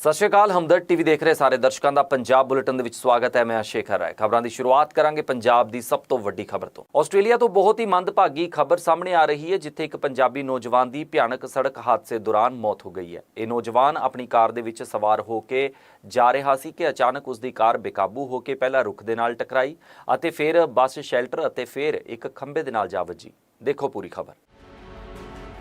ਸਤਿ ਸ਼੍ਰੀ ਅਕਾਲ, ਹਮਦਰਦ ਟੀਵੀ ਦੇਖ ਰਹੇ ਸਾਰੇ ਦਰਸ਼ਕਾਂ ਦਾ ਪੰਜਾਬ ਬੁਲੇਟਿਨ ਦੇ ਵਿੱਚ ਸਵਾਗਤ ਹੈ, ਮੈਂ ਅਸ਼ੇਖਰ ਰਾਏ। ਖਬਰਾਂ ਦੀ ਸ਼ੁਰੂਆਤ ਕਰਾਂਗੇ ਪੰਜਾਬ ਦੀ ਸਭ ਤੋਂ ਵੱਡੀ ਖਬਰ ਤੋਂ। ਆਸਟ੍ਰੇਲੀਆ ਤੋਂ ਬਹੁਤ ਹੀ ਮੰਦਭਾਗੀ ਖਬਰ ਸਾਹਮਣੇ ਆ ਰਹੀ ਹੈ, ਜਿੱਥੇ ਇੱਕ ਪੰਜਾਬੀ ਨੌਜਵਾਨ ਦੀ ਭਿਆਨਕ ਸੜਕ ਹਾਦਸੇ ਦੌਰਾਨ ਮੌਤ ਹੋ ਗਈ ਹੈ। ਇਹ ਨੌਜਵਾਨ ਆਪਣੀ ਕਾਰ ਦੇ ਵਿੱਚ ਸਵਾਰ ਹੋ ਕੇ ਜਾ ਰਿਹਾ ਸੀ ਕਿ ਅਚਾਨਕ ਉਸ ਦੀ ਕਾਰ ਬੇਕਾਬੂ ਹੋ ਕੇ ਪਹਿਲਾਂ ਰੁੱਖ ਦੇ ਨਾਲ ਟਕਰਾਈ ਅਤੇ ਫਿਰ ਬੱਸ ਸ਼ੈਲਟਰ ਅਤੇ ਫਿਰ ਇੱਕ ਖੰਭੇ ਦੇ ਨਾਲ ਜਾ ਵੱਜੀ। ਦੇਖੋ ਪੂਰੀ ਖਬਰ।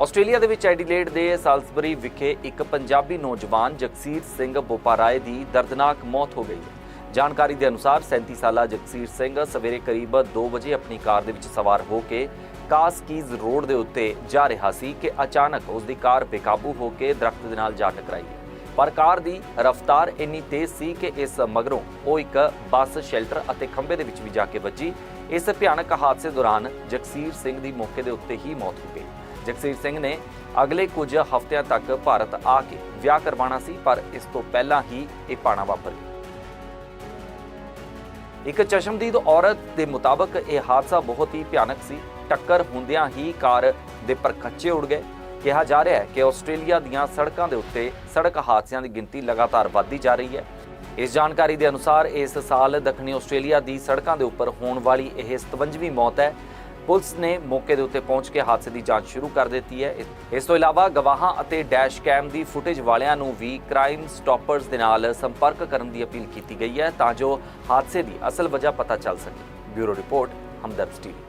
ਆਸਟ੍ਰੇਲੀਆ ਦੇ ਵਿੱਚ ਐਡੀਲੇਡ ਦੇ ਸਾਲਸਬਰੀ ਵਿਖੇ ਇੱਕ ਪੰਜਾਬੀ ਨੌਜਵਾਨ ਜਗਸੀਰ ਸਿੰਘ ਬੋਪਾਰਾਏ ਦੀ ਦਰਦਨਾਕ ਮੌਤ ਹੋ ਗਈ ਹੈ। ਜਾਣਕਾਰੀ ਦੇ ਅਨੁਸਾਰ 37 ਸਾਲਾ ਜਗਸੀਰ ਸਿੰਘ ਸਵੇਰੇ ਕਰੀਬ 2 ਵਜੇ ਆਪਣੀ ਕਾਰ ਦੇ ਵਿੱਚ ਸਵਾਰ ਹੋ ਕੇ ਕਾਸ ਕੀਜ਼ ਰੋਡ ਦੇ ਉੱਤੇ ਜਾ ਰਿਹਾ ਸੀ ਕਿ ਅਚਾਨਕ ਉਸ ਦੀ ਕਾਰ ਬੇਕਾਬੂ ਹੋ ਕੇ ਦਰਖਤ ਦੇ ਨਾਲ ਜਾ ਟਕਰਾਈ ਪਰ ਕਾਰ ਦੀ ਰਫ਼ਤਾਰ ਇੰਨੀ ਤੇਜ਼ ਸੀ ਕਿ ਇਸ ਮਗਰੋਂ ਉਹ ਇੱਕ ਬੱਸ, ਸ਼ੈਲਟਰ ਅਤੇ ਖੰਭੇ ਦੇ ਵਿੱਚ ਵੀ ਜਾ ਕੇ ਵੱਜੀ। ਇਸ ਭਿਆਨਕ ਹਾਦਸੇ ਦੌਰਾਨ ਜਗਸੀਰ ਸਿੰਘ ਦੀ ਮੌਕੇ ਦੇ ਉੱਤੇ ਹੀ ਮੌਤ ਹੋ ਗਈ। ਜਗਸੀਰ ਸਿੰਘ ਨੇ ਅਗਲੇ ਕੁਝ ਹਫ਼ਤਿਆਂ ਤੱਕ ਭਾਰਤ ਆ ਕੇ ਵਿਆਹ ਕਰਵਾਉਣਾ ਸੀ, ਪਰ ਇਸ ਤੋਂ ਪਹਿਲਾਂ ਹੀ ਇਹ ਪਾਣਾ ਵਾਪਰ ਗਿਆ। ਇੱਕ ਚਸ਼ਮਦੀਦ ਔਰਤ ਦੇ ਮੁਤਾਬਕ ਇਹ ਹਾਦਸਾ ਬਹੁਤ ਹੀ ਭਿਆਨਕ ਸੀ। ਟੱਕਰ ਹੁੰਦਿਆਂ ਹੀ ਕਾਰ ਦੇ ਪਰਖੱਚੇ ਉੜ ਗਏ। ਕਿਹਾ ਜਾ ਰਿਹਾ ਹੈ ਕਿ ਆਸਟ੍ਰੇਲੀਆ ਦੀਆਂ ਸੜਕਾਂ ਦੇ ਉੱਤੇ ਸੜਕ ਹਾਦਸਿਆਂ ਦੀ ਗਿਣਤੀ ਲਗਾਤਾਰ ਵਧਦੀ ਜਾ ਰਹੀ ਹੈ। ਇਸ ਜਾਣਕਾਰੀ ਦੇ ਅਨੁਸਾਰ ਇਸ ਸਾਲ ਦੱਖਣੀ ਆਸਟ੍ਰੇਲੀਆ ਦੀ ਸੜਕਾਂ ਦੇ ਉੱਪਰ ਹੋਣ ਵਾਲੀ ਇਹ 57ਵੀਂ ਮੌਤ ਹੈ। ਪੁਲਿਸ ਨੇ ਮੌਕੇ ਦੇ ਉੱਤੇ ਪਹੁੰਚ ਕੇ ਹਾਦਸੇ ਦੀ ਜਾਂਚ ਸ਼ੁਰੂ ਕਰ ਦਿੱਤੀ ਹੈ। ਇਸ- ਤੋਂ ਇਲਾਵਾ ਗਵਾਹਾਂ ਅਤੇ ਡੈਸ਼ ਕੈਮ ਦੀ ਫੁਟੇਜ ਵਾਲਿਆਂ ਨੂੰ ਵੀ ਕ੍ਰਾਈਮ ਸਟਾਪਰਸ ਦੇ ਨਾਲ ਸੰਪਰਕ ਕਰਨ ਦੀ ਅਪੀਲ ਕੀਤੀ ਗਈ ਹੈ ਤਾਂ ਜੋ ਹਾਦਸੇ ਦੀ ਅਸਲ ਵਜ੍ਹਾ ਪਤਾ ਚੱਲ ਸਕੇ। Bureau report, Hamdard TV.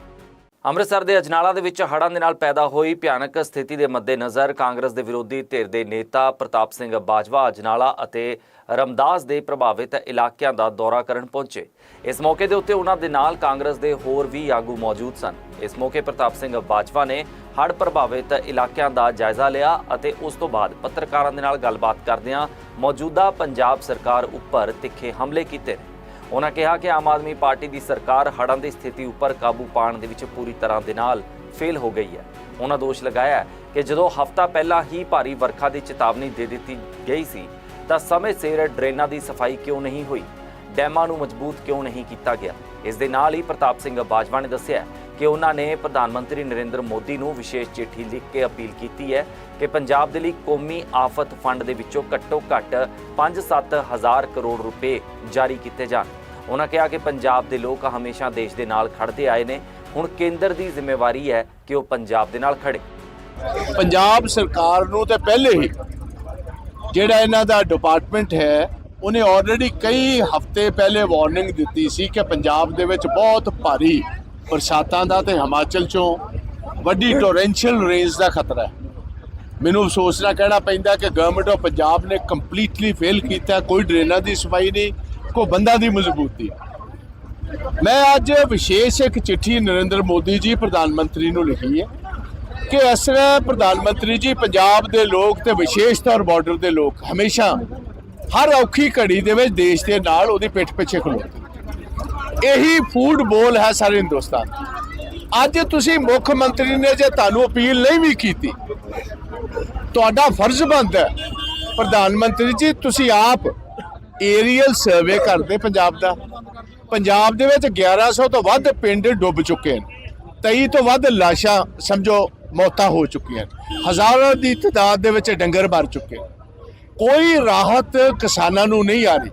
Amritsar ਦੇ ਅਜਨਾਲਾ ਦੇ ਵਿੱਚ ਹੜ੍ਹਾਂ ਦੇ ਨਾਲ ਪੈਦਾ ਹੋਈ ਭਿਆਨਕ ਸਥਿਤੀ ਦੇ ਮੱਦੇਨਜ਼ਰ ਕਾਂਗਰਸ ਦੇ ਵਿਰੋਧੀ ਧਿਰ ਦੇ ਨੇਤਾ ਪ੍ਰਤਾਪ ਸਿੰਘ ਬਾਜਵਾ ਅਜਨਾਲਾ ਅਤੇ ਰਮਦਾਸ ਦੇ ਪ੍ਰਭਾਵਿਤ ਇਲਾਕਿਆਂ ਦਾ ਦੌਰਾ ਕਰਨ ਪਹੁੰਚੇ। ਇਸ ਮੌਕੇ ਦੇ ਉੱਤੇ ਉਹਨਾਂ ਦੇ ਨਾਲ ਕਾਂਗਰਸ ਦੇ ਹੋਰ ਵੀ ਆਗੂ ਮੌਜੂਦ ਸਨ। ਇਸ ਮੌਕੇ ਪ੍ਰਤਾਪ ਸਿੰਘ ਬਾਜਵਾ ਨੇ ਹੜ੍ਹ ਪ੍ਰਭਾਵਿਤ ਇਲਾਕਿਆਂ ਦਾ ਜਾਇਜ਼ਾ ਲਿਆ ਅਤੇ ਉਸ ਤੋਂ ਬਾਅਦ ਪੱਤਰਕਾਰਾਂ ਦੇ ਨਾਲ ਗੱਲਬਾਤ ਕਰਦਿਆਂ ਮੌਜੂਦਾ ਪੰਜਾਬ ਸਰਕਾਰ ਉੱਪਰ ਤਿੱਖੇ ਹਮਲੇ ਕੀਤੇ ਨੇ। ਉਹਨਾਂ ਕਿਹਾ ਕਿ ਆਮ ਆਦਮੀ ਪਾਰਟੀ ਦੀ ਸਰਕਾਰ ਹੜ੍ਹਾਂ ਦੀ ਸਥਿਤੀ ਉੱਪਰ ਕਾਬੂ ਪਾਉਣ ਦੇ ਵਿੱਚ ਪੂਰੀ ਤਰ੍ਹਾਂ ਦੇ ਨਾਲ ਫੇਲ ਹੋ ਗਈ ਹੈ। ਉਹਨਾਂ ਦੋਸ਼ ਲਗਾਇਆ ਕਿ ਜਦੋਂ ਹਫ਼ਤਾ ਪਹਿਲਾਂ ਹੀ ਭਾਰੀ ਵਰਖਾ ਦੀ ਚੇਤਾਵਨੀ ਦੇ ਦਿੱਤੀ ਗਈ ਸੀ, ਤਾਂ ਸਮੇਂ ਸਿਰ ਡਰੇਨਾਂ ਦੀ ਸਫ਼ਾਈ ਕਿਉਂ ਨਹੀਂ ਹੋਈ? ਡੈਮਾਂ ਨੂੰ ਮਜ਼ਬੂਤ ਕਿਉਂ ਨਹੀਂ ਕੀਤਾ ਗਿਆ? ਇਸ ਦੇ ਨਾਲ ਹੀ ਪ੍ਰਤਾਪ ਸਿੰਘ ਬਾਜਵਾ ਨੇ ਦੱਸਿਆ ਕਿ ਉਹਨਾਂ ਨੇ ਪ੍ਰਧਾਨ ਮੰਤਰੀ ਨਰਿੰਦਰ ਮੋਦੀ ਨੂੰ ਵਿਸ਼ੇਸ਼ ਚਿੱਠੀ ਲਿਖ ਕੇ ਅਪੀਲ ਕੀਤੀ ਹੈ ਕਿ ਪੰਜਾਬ ਦੇ ਲਈ ਕੌਮੀ ਆਫਤ ਫੰਡ ਦੇ ਵਿੱਚੋਂ ਘੱਟੋ ਘੱਟ 5-7 ਹਜ਼ਾਰ ਕਰੋੜ ਰੁਪਏ ਜਾਰੀ ਕੀਤੇ ਜਾਣ। ਉਹਨਾਂ ਕਿਹਾ ਕਿ ਪੰਜਾਬ ਦੇ ਲੋਕ ਹਮੇਸ਼ਾ ਦੇਸ਼ ਦੇ ਨਾਲ ਖੜਦੇ ਆਏ ਨੇ। ਹੁਣ ਕੇਂਦਰ ਦੀ ਜ਼ਿੰਮੇਵਾਰੀ ਹੈ ਕਿ ਉਹ ਪੰਜਾਬ ਦੇ ਨਾਲ ਖੜੇ ਪੰਜਾਬ ਸਰਕਾਰ ਨੂੰ ਤੇ ਪਹਿਲੇ ਹੀ ਜਿਹੜਾ ਇਹਨਾਂ ਦਾ ਡਿਪਾਰਟਮੈਂਟ ਹੈ, ਉਹਨੇ ਆਲਰੇਡੀ ਕਈ ਹਫ਼ਤੇ ਪਹਿਲੇ ਵਾਰਨਿੰਗ ਦਿੱਤੀ ਸੀ ਕਿ ਪੰਜਾਬ ਦੇ ਵਿੱਚ ਬਹੁਤ ਭਾਰੀ ਬਰਸਾਤਾਂ ਦਾ ਤੇ ਹਿਮਾਚਲ ਚੋਂ ਵੱਡੀ ਟੋਰੈਂਸ਼ੀਅਲ ਰੇਂਜ ਦਾ ਖਤਰਾ ਹੈ। ਮੈਨੂੰ ਸੋਚਣਾ ਕਹਿਣਾ ਪੈਂਦਾ ਕਿ ਗਵਰਨਮੈਂਟ ਆਫ ਪੰਜਾਬ ਨੇ ਕੰਪਲੀਟਲੀ ਫੇਲ ਕੀਤਾ, ਕੋਈ ਡਰੇਨਾਂ ਦੀ ਸਫ਼ਾਈ ਨਹੀਂ ਕੋਈ ਬੰਦਾ ਦੀ ਮਜ਼ਬੂਤੀ। ਮੈਂ ਅੱਜ ਵਿਸ਼ੇਸ਼ ਇੱਕ ਚਿੱਠੀ ਨਰਿੰਦਰ ਮੋਦੀ ਜੀ, ਪ੍ਰਧਾਨ ਮੰਤਰੀ ਨੂੰ ਲਿਖੀ ਹੈ ਕਿ ਇਸ ਤਰ੍ਹਾਂ ਪ੍ਰਧਾਨ ਮੰਤਰੀ ਜੀ, ਪੰਜਾਬ ਦੇ ਲੋਕ ਤੇ ਵਿਸ਼ੇਸ਼ ਤੌਰ ਬਾਰਡਰ ਦੇ ਲੋਕ ਹਮੇਸ਼ਾ ਹਰ ਔਖੀ ਘੜੀ ਦੇ ਵਿੱਚ ਦੇਸ਼ ਦੇ ਨਾਲ ਉਹਦੀ ਪਿੱਠ ਪਿੱਛੇ ਖਲੋਤੇ ਇਹੀ ਫੂਡ ਬੋਲ ਹੈ ਸਾਰੇ ਹਿੰਦੁਸਤਾਨ। ਅੱਜ ਤੁਸੀਂ ਮੁੱਖ ਮੰਤਰੀ ਨੇ ਜੇ ਤੁਹਾਨੂੰ ਅਪੀਲ ਨਹੀਂ ਵੀ ਕੀਤੀ, ਤੁਹਾਡਾ ਫਰਜ਼ ਬਣਦਾ ਪ੍ਰਧਾਨ ਮੰਤਰੀ ਜੀ, ਤੁਸੀਂ ਆਪ ਏਰੀਅਲ ਸਰਵੇ ਕਰਦੇ ਪੰਜਾਬ ਦਾ। ਪੰਜਾਬ ਦੇ ਵਿੱਚ 1100 ਤੋਂ ਵੱਧ ਪਿੰਡ ਡੁੱਬ ਚੁੱਕੇ ਨੇ 23 ਤੋਂ ਵੱਧ ਲਾਸ਼ਾਂ ਸਮਝੋ ਮੌਤਾਂ ਹੋ ਚੁੱਕੀਆਂ ਹਜ਼ਾਰਾਂ ਦੀ ਤਾਦਾਦ ਦੇ ਵਿੱਚ ਡੰਗਰ ਮਰ ਚੁੱਕੇ ਕੋਈ ਰਾਹਤ ਕਿਸਾਨਾਂ ਨੂੰ ਨਹੀਂ ਆ ਰਹੀ।